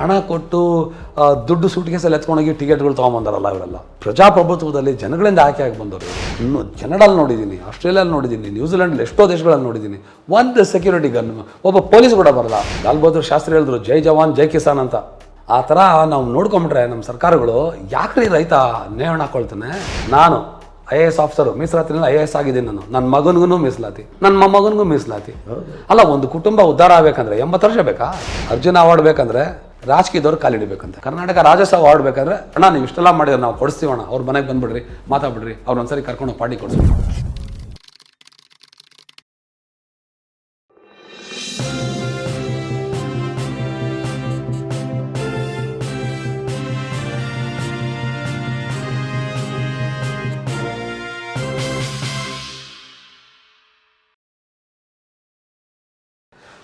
ಹಣ ಕೊಟ್ಟು ದುಡ್ಡು ಸುಟ್ಕೇಸಲ್ಲಿ ಎತ್ಕೊಂಡೋಗಿ ಟಿಕೆಟ್ಗಳು ತೊಗೊಂಬಂದಾರಲ್ಲ ಅವರೆಲ್ಲ ಪ್ರಜಾಪ್ರಭುತ್ವದಲ್ಲಿ ಜನಗಳಿಂದ ಆಯ್ಕೆ ಆಗಿ ಬಂದವರು ಇನ್ನು ಕೆನಡಲ್ಲಿ ನೋಡಿದ್ದೀನಿ ಆಸ್ಟ್ರೇಲಿಯಲ್ಲಿ ನೋಡಿದ್ದೀನಿ ನ್ಯೂಜಿಲೆಂಡಲ್ಲಿ ಎಷ್ಟೋ ದೇಶಗಳಲ್ಲಿ ನೋಡಿದ್ದೀನಿ. ಒಂದು ಸೆಕ್ಯೂರಿಟಿ ಗನ್ ಒಬ್ಬ ಪೊಲೀಸ್ ಕೂಡ ಬರಲ್ಲ. ಲಾಲ್ ಬಹದ್ದೂರ್ ಶಾಸ್ತ್ರಿ ಹೇಳಿದ್ರು ಜೈ ಜವಾನ್ ಜೈ ಕಿಸಾನ್ ಅಂತ. ಆ ಥರ ನಾವು ನೋಡ್ಕೊಂಬಿಟ್ರೆ ನಮ್ಮ ಸರ್ಕಾರಗಳು ಯಾಕ್ರಿ ರೈತ ನೇವಣ ಹಾಕೊಳ್ತಾನೆ ನಾನು ಐ ಎ ಎಸ್ ಆಫೀಸರು ಮೀಸಲಾತಿನಲ್ಲಿ ಐ ಎ ಎಸ್ ಆಗಿದ್ದೀನಿ ನಾನು. ನನ್ನ ಮಗನಿಗೂ ಮೀಸಲಾತಿ. ನನ್ನ ಮೊಮ್ಮಗನಿಗೂ ಮೀಸಲಾತಿ. ಅಲ್ಲ ಒಂದು ಕುಟುಂಬ ಉದ್ಧಾರ ಆಗಬೇಕಂದ್ರೆ ಎಂಬತ್ತು ವರ್ಷ ಬೇಕಾ? ಅರ್ಜುನ ಅವಾರ್ಡ್ ಬೇಕಂದ್ರೆ ರಾಜಕೀಯದವ್ರು ಕಾಲಿಡಬೇಕಂತ ಕರ್ನಾಟಕ ರಾಜ್ಯೋತ್ಸವ ಆಡ್ಬೇಕಂದ್ರೆ ಬೇಕಾದ್ರೆ, ಅಣ್ಣ, ನೀವು ಇಷ್ಟೆಲ್ಲ ಮಾಡಿದ್ರೆ ನಾವು ಕೊಡಿಸ್ತೀವಣ್ಣ ಅವ್ರ ಮನೆಗೆ ಬಂದ್ಬಿಡ್ರಿ, ಮಾತಾಡ್ಬಿಡ್ರಿ, ಅವ್ರು ಒಂದ್ಸರಿ ಕರ್ಕೊಂಡು ಪಾಡಿ ಕೊಡಿಸ್ತೀವಿ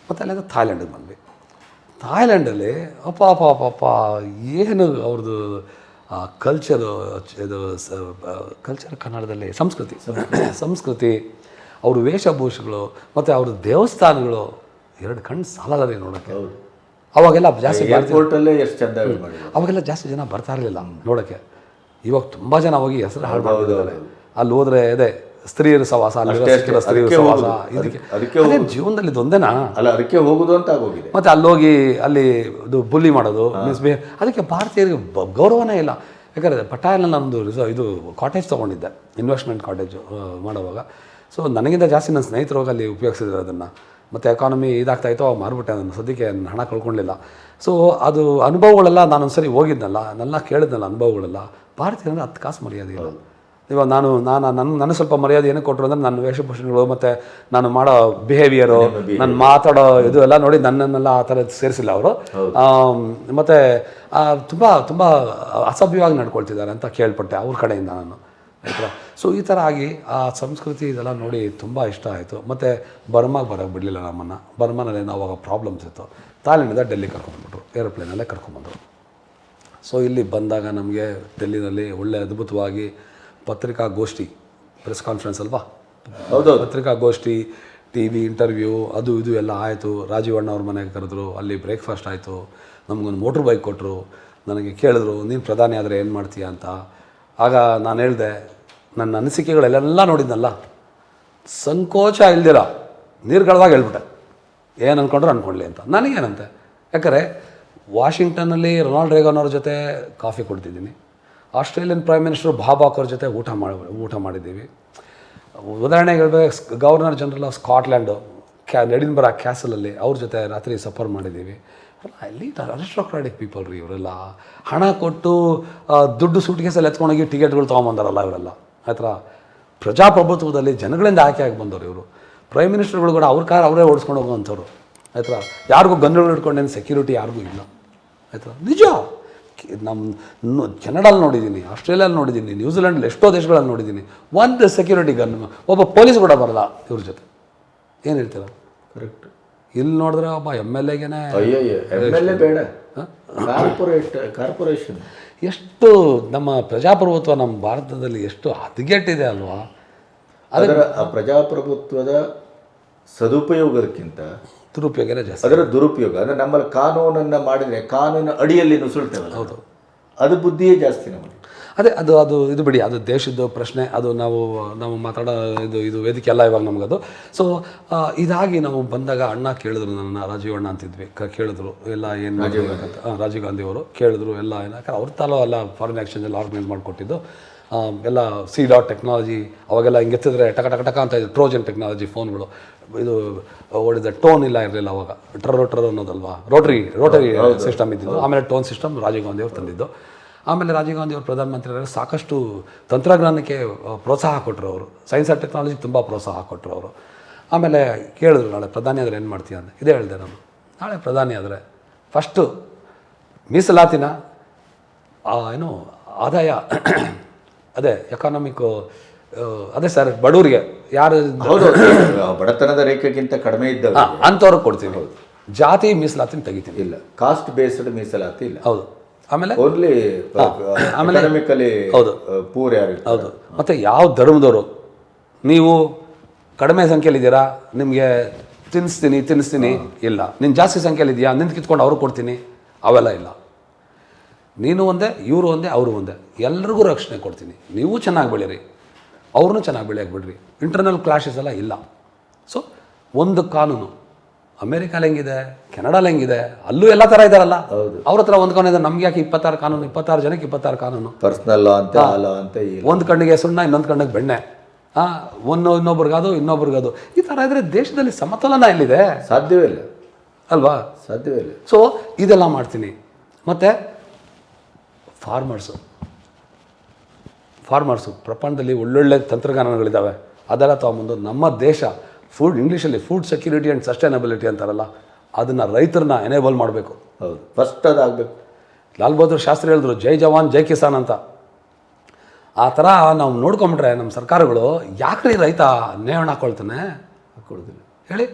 ಮತ್ತೆ ಅಲ್ಲಿಂದ ಥಾಯ್ಲೆಂಡಿಗೆ ಬಂದ್ವಿ. ಥಾಯ್ಲೆಂಡಲ್ಲಿ ಅಪ್ಪ ಅಪ್ಪ ಅಪ್ಪ ಅಪ್ಪ ಏನು ಅವ್ರದ್ದು ಕಲ್ಚರು ಇದು ಕಲ್ಚರ್ ಕನ್ನಡದಲ್ಲಿ ಸಂಸ್ಕೃತಿ. ಸಂಸ್ಕೃತಿ. ಅವ್ರ ವೇಷಭೂಷಗಳು ಮತ್ತು ಅವ್ರ ದೇವಸ್ಥಾನಗಳು ಎರಡು ಕಣ್ಣು ಸಾಲಲ್ಲ ರೀ ನೋಡೋಕ್ಕೆ ಅವಾಗೆಲ್ಲ ಜಾಸ್ತಿ ಎಷ್ಟು ಚಂದ ಅವಾಗೆಲ್ಲ ಜಾಸ್ತಿ ಜನ ಬರ್ತಾ ಇರಲಿಲ್ಲ ನೋಡೋಕ್ಕೆ. ಇವಾಗ ತುಂಬ ಜನ ಹೋಗಿ ಹೆಸರು ಹಾಳು ಮಾಡಿದ್ದಾರೆ ಅಲ್ಲಿ ಹೋದ್ರೆ ಅದೇ ಸ್ತ್ರೀಯರ ಸವಾಸ ಸ್ತ್ರೀಯರ ಸವಾಸ. ಇದಕ್ಕೆ ಅದಕ್ಕೆ ಜೀವನದಲ್ಲಿ ಇದೊಂದೇನಾ ಅಲ್ಲ ಅದಕ್ಕೆ ಹೋಗುದು ಅಂತ ಆಗೋಗಿದೆ. ಮತ್ತೆ ಅಲ್ಲೋಗಿ ಅಲ್ಲಿ ಇದು ಬುಲ್ಲಿ ಮಾಡೋದು ಮಿಸ್ಬಿಹೇವ್ ಅದಕ್ಕೆ ಭಾರತೀಯರಿಗೆ ಗೌರವನೇ ಇಲ್ಲ. ಯಾಕಂದ್ರೆ ಪಟಾಯಲ್ಲಿ ರಿಸ- ಇದು ಕಾಟೇಜ್ ತೊಗೊಂಡಿದ್ದೆ ಇನ್ವೆಸ್ಟ್ಮೆಂಟ್ ಕಾಟೇಜ್ ಮಾಡುವಾಗ. ಸೊ ನನಗಿಂತ ಜಾಸ್ತಿ ನನ್ನ ಸ್ನೇಹಿತರು ಹೋಗಿ ಅಲ್ಲಿ ಉಪಯೋಗಿಸಿದ್ರು ಅದನ್ನು. ಮತ್ತು ಎಕಾನಮಿ ಇದಾಗ್ತಾ ಇತ್ತು ಅವಾಗ ಮಾರ್ಬಿಟ್ಟೆ ಅದನ್ನು. ಸದ್ಯಕ್ಕೆ ನಾನು ಹಣ ಕಳ್ಕೊಳ್ಳಿಲ್ಲ ಸೊ ಅದು ಅನುಭವಗಳೆಲ್ಲ ನಾನು ಸರಿ ಹೋಗಿದ್ನಲ್ಲ ನನ್ನ ಕೇಳಿದ್ನಲ್ಲ ಅನುಭವಗಳೆಲ್ಲ. ಭಾರತೀಯ ಅಂದರೆ ಹತ್ತು ಕಾಸು ಮರ್ಯಾದೆ ಇಲ್ಲ. ಇವಾಗ ನಾನು ನಾನು ನನ್ನ ನನಗೆ ಸ್ವಲ್ಪ ಮರ್ಯಾದೆ ಏನಕ್ಕೆ ಕೊಟ್ಟರು ಅಂದರೆ ನನ್ನ ವೇಷಭೂಷಣಗಳು ಮತ್ತು ನಾನು ಮಾಡೋ ಬಿಹೇವಿಯರು ನಾನು ಮಾತಾಡೋ ಇದು ಎಲ್ಲ ನೋಡಿ ನನ್ನನ್ನೆಲ್ಲ ಆ ಥರ ಸೇರಿಸಿಲ್ಲ ಅವರು. ಮತ್ತು ತುಂಬ ತುಂಬ ಅಸಭ್ಯವಾಗಿ ನಡ್ಕೊಳ್ತಿದ್ದಾರೆ ಅಂತ ಕೇಳ್ಪಟ್ಟೆ ಅವ್ರ ಕಡೆಯಿಂದ ನಾನು. ಆಯ್ತಾ? ಸೊ ಈ ಥರ ಆಗಿ ಆ ಸಂಸ್ಕೃತಿ ಇದೆಲ್ಲ ನೋಡಿ ತುಂಬ ಇಷ್ಟ ಆಯಿತು. ಮತ್ತು ಬರ್ಮಾಗೆ ಬರೋಕ್ಕೆ ಬಿಡಲಿಲ್ಲ ನಮ್ಮನ್ನು. ಬರ್ಮಾನಲ್ಲಿ ನಾವು ಅವಾಗ ಪ್ರಾಬ್ಲಮ್ಸ್ ಇತ್ತು. ತಾಲಿನಿಂದ ಡೆಲ್ಲಿ ಕರ್ಕೊಂಡ್ಬಿಟ್ರು ಏರೋಪ್ಲೇನಲ್ಲೇ ಕರ್ಕೊಂಡ್ಬಂದರು. ಸೊ ಇಲ್ಲಿ ಬಂದಾಗ ನಮಗೆ ಡೆಲ್ಲಿನಲ್ಲಿ ಒಳ್ಳೆ ಅದ್ಭುತವಾಗಿ ಪತ್ರಿಕಾಗೋಷ್ಠಿ ಪ್ರೆಸ್ ಕಾನ್ಫರೆನ್ಸ್ ಅಲ್ವಾ? ಹೌದು. ಪತ್ರಿಕಾಗೋಷ್ಠಿ ಟಿ ವಿ ಇಂಟರ್ವ್ಯೂ ಅದು ಇದು ಎಲ್ಲ ಆಯಿತು. ರಾಜೀವ್ ಅಣ್ಣ ಅವ್ರ ಮನೆಗೆ ಕರೆದ್ರು ಅಲ್ಲಿ ಬ್ರೇಕ್ಫಾಸ್ಟ್ ಆಯಿತು. ನಮಗೊಂದು ಮೋಟ್ರ್ ಬೈಕ್ ಕೊಟ್ಟರು ನನಗೆ ಕೇಳಿದ್ರು ನೀನು ಪ್ರಧಾನಿ ಆದರೆ ಏನು ಮಾಡ್ತೀಯ ಅಂತ. ಆಗ ನಾನು ಹೇಳಿದೆ ನನ್ನ ಅನಿಸಿಕೆಗಳೆಲ್ಲ ನೋಡಿದ್ನಲ್ಲ? ಸಂಕೋಚ ಇಲ್ದಿರ ನೀರ್ಗಳವಾಗಿ ಹೇಳ್ಬಿಟ್ಟೆ. ಏನು ಅಂದ್ಕೊಂಡ್ರು ಅಂದ್ಕೊಳ್ಳಿ ಅಂತ. ನನಗೇನಂತೆ? ಯಾಕಂದರೆ ವಾಷಿಂಗ್ಟನ್ನಲ್ಲಿ ರೊನಾಲ್ಡ್ ರೇಗನ್ ಅವ್ರ ಜೊತೆ coffee ಕೊಡ್ತಿದ್ದೀನಿ. Australian prime minister Bob Hawke ಅವ್ರ ಜೊತೆ ಊಟ ಮಾಡಿ ಊಟ ಮಾಡಿದ್ದೀವಿ. ಉದಾಹರಣೆಗೆ ಹೇಳ್ಬೇಕು ಗವರ್ನರ್ ಜನರಲ್ ಆಫ್ ಸ್ಕಾಟ್ಲ್ಯಾಂಡು ಕ್ಯಾ ಎಡಿನ್ಬರಾ ಕ್ಯಾಸಲಲ್ಲಿ ಅವ್ರ ಜೊತೆ ರಾತ್ರಿ ಸಫರ್ ಮಾಡಿದ್ದೀವಿ. ಅಲ್ಲಿ ಅರಿಸ್ಟೋಕ್ರಾಟಿಕ್ ಪೀಪಲ್ ರೀ ಇವರೆಲ್ಲ. ಹಣ ಕೊಟ್ಟು ಆ, ದುಡ್ಡು ಸೂಟ್ಕೇಸಲ್ಲಿ ಎತ್ಕೊಂಡೋಗಿ ಟಿಕೆಟ್ಗಳು ತೊಗೊಂಬಂದಾರಲ್ಲ ಇವರೆಲ್ಲ. ಆಯ್ತಾ ಪ್ರಜಾಪ್ರಭುತ್ವದಲ್ಲಿ ಜನಗಳಿಂದ ಆಯ್ಕೆ ಆಗಿ ಬಂದವರು ಇವರು. ಪ್ರೈಮ್ ಮಿನಿಸ್ಟರ್ಗಳು ಕೂಡ ಅವ್ರ ಕಾರ್ ಅವರೇ ಓಡಿಸ್ಕೊಂಡು ಹೋಗುವಂಥವ್ರು. ಆಯ್ತಾ ಯಾರಿಗೂ ಗನ್ಗಳು ಇಟ್ಕೊಂಡೇನು ಸೆಕ್ಯೂರಿಟಿ ಯಾರಿಗೂ ಇಲ್ಲ. ಆಯ್ತಾ ನಿಜ! ನಮ್ಮ ಕೆನಡಲ್ಲಿ ನೋಡಿದ್ದೀನಿ ಆಸ್ಟ್ರೇಲಿಯಲ್ಲಿ ನೋಡಿದ್ದೀನಿ ನ್ಯೂಜಿಲೆಂಡಲ್ಲಿ ಎಷ್ಟೋ ದೇಶಗಳಲ್ಲಿ ನೋಡಿದ್ದೀನಿ ಒಂದು ಸೆಕ್ಯೂರಿಟಿ ಗನ್ ಒಬ್ಬ ಪೊಲೀಸ್ ಕೂಡ ಬರಲ್ಲ ಇವ್ರ ಜೊತೆ. ಏನು ಹೇಳ್ತೀರ? ಕರೆಕ್ಟ್ ಇಲ್ಲಿ ನೋಡಿದ್ರೆ ಒಬ್ಬ ಎಂ ಎಲ್ ಎಗೆನೆ ಬೇಡ. ಕಾರ್ಪೊರೇಟ್ ಕಾರ್ಪೊರೇಷನ್ ಎಷ್ಟು ನಮ್ಮ ಪ್ರಜಾಪ್ರಭುತ್ವ ನಮ್ಮ ಭಾರತದಲ್ಲಿ ಎಷ್ಟು ಹದಗೆಟ್ಟಿದೆ ಅಲ್ವಾ? ಅದರ ಆ ಪ್ರಜಾಪ್ರಭುತ್ವದ ಸದುಪಯೋಗಕ್ಕಿಂತ ದುರುಪಯೋಗನೇ ಜಾಸ್ತಿ ಅದರ ದುರುಪಯೋಗ ಅಂದರೆ ನಮ್ಮಲ್ಲಿ ಕಾನೂನನ್ನು ಮಾಡಿದರೆ ಕಾನೂನು ಅಡಿಯಲ್ಲಿ ನುಸುಳ್ತೇವಲ್ಲ ಹೌದು. ಅದು ಬುದ್ಧಿಯೇ ಜಾಸ್ತಿ ನಮಗೆ. ಅದೇ ಅದು ಅದು ಇದು ಬಿಡಿ ಅದು ದೇಶದ್ದು ಪ್ರಶ್ನೆ ಅದು ನಾವು ನಾವು ಮಾತಾಡೋ ಇದು ಇದು ವೇದಿಕೆ ಅಲ್ಲ ಇವಾಗ ನಮಗದು. ಸೊ ಇದಾಗಿ ನಾವು ಬಂದಾಗ ಅಣ್ಣ ಕೇಳಿದ್ರು ನನ್ನ ರಾಜೀವ್ ಅಣ್ಣ ಅಂತಿದ್ವಿ. ಕ ಕೇಳಿದ್ರು ಎಲ್ಲ ಏನು ರಾಜೀವ್ ರಾಜೀವ್ ಗಾಂಧಿ ಅವರು ಕೇಳಿದ್ರು ಎಲ್ಲ ಏನಕ್ಕೆ ಅವ್ರ ತಾಲೂ ಎಲ್ಲ ಫಾರಿನ್ ಎಕ್ಸ್ಚೇಂಜ್ ಎಲ್ಲ ಆರ್ಗನೈಸ್ ಮಾಡಿಕೊಟ್ಟಿದ್ದು. ಎಲ್ಲ ಸಿ ಡಾಟ್ ಟೆಕ್ನಾಲಜಿ ಅವಾಗೆಲ್ಲ ಹಿಂಗೆ ಎತ್ತಿದ್ರೆ ಟಕ ಟಕ ಟಕ ಅಂತ ಇದೆ ಟ್ರೋಜನ್ ಟೆಕ್ನಾಲಜಿ ಫೋನ್ಗಳು ಇದು ಓಡಿದ ಟೋನ್ ಇಲ್ಲ ಇರಲಿಲ್ಲ ಅವಾಗ. ಟ್ರರ್ ಟ್ರರ್ ಅನ್ನೋದಲ್ವಾ? ರೋಟ್ರಿ ರೋಟರಿ ಸಿಸ್ಟಮ್ ಇದ್ದಿದ್ದು. ಆಮೇಲೆ ಟೋನ್ ಸಿಸ್ಟಮ್ ರಾಜೀವ್ ಗಾಂಧಿ ಅವರು ತಂದಿದ್ದು. ಆಮೇಲೆ ರಾಜೀವ್ ಗಾಂಧಿ ಅವರು ಪ್ರಧಾನಮಂತ್ರಿಗಳು ಸಾಕಷ್ಟು ತಂತ್ರಜ್ಞಾನಕ್ಕೆ ಪ್ರೋತ್ಸಾಹ ಕೊಟ್ಟರು ಅವರು. ಸೈನ್ಸ್ ಆ್ಯಂಡ್ ಟೆಕ್ನಾಲಜಿ ತುಂಬ ಪ್ರೋತ್ಸಾಹ ಕೊಟ್ಟರು ಅವರು. ಆಮೇಲೆ ಕೇಳಿದ್ರು ನಾಳೆ ಪ್ರಧಾನಿ ಆದರೆ ಏನು ಮಾಡ್ತೀಯ? ಅಂತ. ಇದೇ ಹೇಳಿದೆ ನಾನು. ನಾಳೆ ಪ್ರಧಾನಿ ಆದರೆ ಫಸ್ಟು ಮೀಸಲಾತಿನ ಏನು ಆದಾಯ ಅದೇ ಎಕಾನಮಿಕ್ಕು ಅದೇ ಸರ್ ಬಡವರಿಗೆ ಯಾರು ಹೌದು ಬಡತನದ ರೇಖೆಗಿಂತ ಕಡಿಮೆ ಇದ್ದವ ಅಂಥವ್ರಿಗೆ ಹೌದು. ಜಾತಿ ಮೀಸಲಾತಿನ ತೆಗಿತೀವಿ. ಇಲ್ಲ ಕಾಸ್ಟ್ ಬೇಸ್ಡ್ ಮೀಸಲಾತಿ ಇಲ್ಲ. ಹೌದು. ಆಮೇಲೆ? ಓನ್ಲಿ ಎಕನಾಮಿಕಲಿ ಹೌದು. ಪೂರ್ ಯಾರು ಹೌದು. ಮತ್ತು ಯಾವ ಧರ್ಮದವರು? ನೀವು ಕಡಿಮೆ ಸಂಖ್ಯೆಯಲ್ಲಿದ್ದೀರಾ ನಿಮಗೆ ತಿನ್ನಿಸ್ತೀನಿ ತಿನ್ನಿಸ್ತೀನಿ. ಇಲ್ಲ. ನೀನು ಜಾಸ್ತಿ ಸಂಖ್ಯೆಯಲ್ಲಿದೆಯಾ ನಿಂತು ಕಿತ್ಕೊಂಡು ಅವ್ರಿಗೆ ಕೊಡ್ತೀನಿ. ಅವೆಲ್ಲ ಇಲ್ಲ. ನೀನು ಒಂದೇ ಇವರು ಒಂದೇ ಅವರು ಒಂದೇ. ಎಲ್ರಿಗೂ ರಕ್ಷಣೆ ಕೊಡ್ತೀನಿ. ನೀವು ಚೆನ್ನಾಗಿ ಬೆಳೀರಿ. ಅವ್ರನ್ನೂ ಚೆನ್ನಾಗಿ ಬೆಳೆಯಕ್ಕೆ ಬಿಡ್ರಿ. ಇಂಟರ್ನಲ್ ಕ್ಲಾಶಸ್ ಎಲ್ಲ ಇಲ್ಲ. ಸೊ ಒಂದು ಕಾನೂನು. ಅಮೇರಿಕಾಲಿ ಹೆಂಗಿದೆ? ಕೆನಡಾಲಿ ಹೆಂಗಿದೆ? ಅಲ್ಲೂ ಎಲ್ಲ ಥರ ಇದ್ದಾರಲ್ಲ ಅವ್ರ ಹತ್ರ ಇದೆ ನಮ್ಗೆ ಯಾಕೆ ಇಪ್ಪತ್ತಾರು ಕಾನೂನು ಇಪ್ಪತ್ತಾರು ಜನಕ್ಕೆ ಇಪ್ಪತ್ತಾರು ಕಾನೂನು? ಪರ್ಸನಲ್ ಲಾ ಅಂತ ಅಂತ ಒಂದು ಕಣ್ಣಿಗೆ ಸುಣ್ಣ ಇನ್ನೊಂದು ಕಣ್ಣಿಗೆ ಬೆಣ್ಣೆ. ಹಾಂ ಒಂದು ಇನ್ನೊಬ್ರಿಗದು ಇನ್ನೊಬ್ರಿಗದು ಈ ಥರ ಇದ್ರೆ ದೇಶದಲ್ಲಿ ಸಮತೋಲನ ಎಲ್ಲಿದೆ? ಸಾಧ್ಯವೇ ಇಲ್ಲ. ಅಲ್ವಾ? ಸಾಧ್ಯವೇ ಇಲ್ಲ. ಸೊ ಇದೆಲ್ಲ ಮಾಡ್ತೀನಿ. ಮತ್ತು ಫಾರ್ಮರ್ಸು ಫಾರ್ಮರ್ಸು ಪ್ರಪಂಚದಲ್ಲಿ ಒಳ್ಳೊಳ್ಳೆ ತಂತ್ರಜ್ಞಾನಗಳಿದ್ದಾವೆ ಅದೆಲ್ಲ ತೊಗೊಂಬಂದು ನಮ್ಮ ದೇಶ ಫುಡ್ ಇಂಗ್ಲೀಷಲ್ಲಿ ಫುಡ್ ಸೆಕ್ಯೂರಿಟಿ ಆ್ಯಂಡ್ ಸಸ್ಟೈನಬಿಲಿಟಿ ಅಂತಾರಲ್ಲ ಅದನ್ನು ರೈತರನ್ನ ಎನೇಬಲ್ ಮಾಡಬೇಕು. ಹೌದು ಫಸ್ಟ್ ಅದಾಗಬೇಕು. ಲಾಲ್ ಬಹದ್ದೂರ್ ಶಾಸ್ತ್ರಿ ಹೇಳಿದ್ರು ಜೈ ಜವಾನ್ ಜೈ ಕಿಸಾನ್ ಅಂತ. ಆ ಥರ ನಾವು ನೋಡ್ಕೊಂಬಿಟ್ರೆ ನಮ್ಮ ಸರ್ಕಾರಗಳು ಯಾಕ್ರಿ ರೈತ ನೇವಣ ಹಾಕೊಳ್ತಾನೆ? ಹಾಕ್ಕೊಳ್ತೀನಿ ಹೇಳಿ.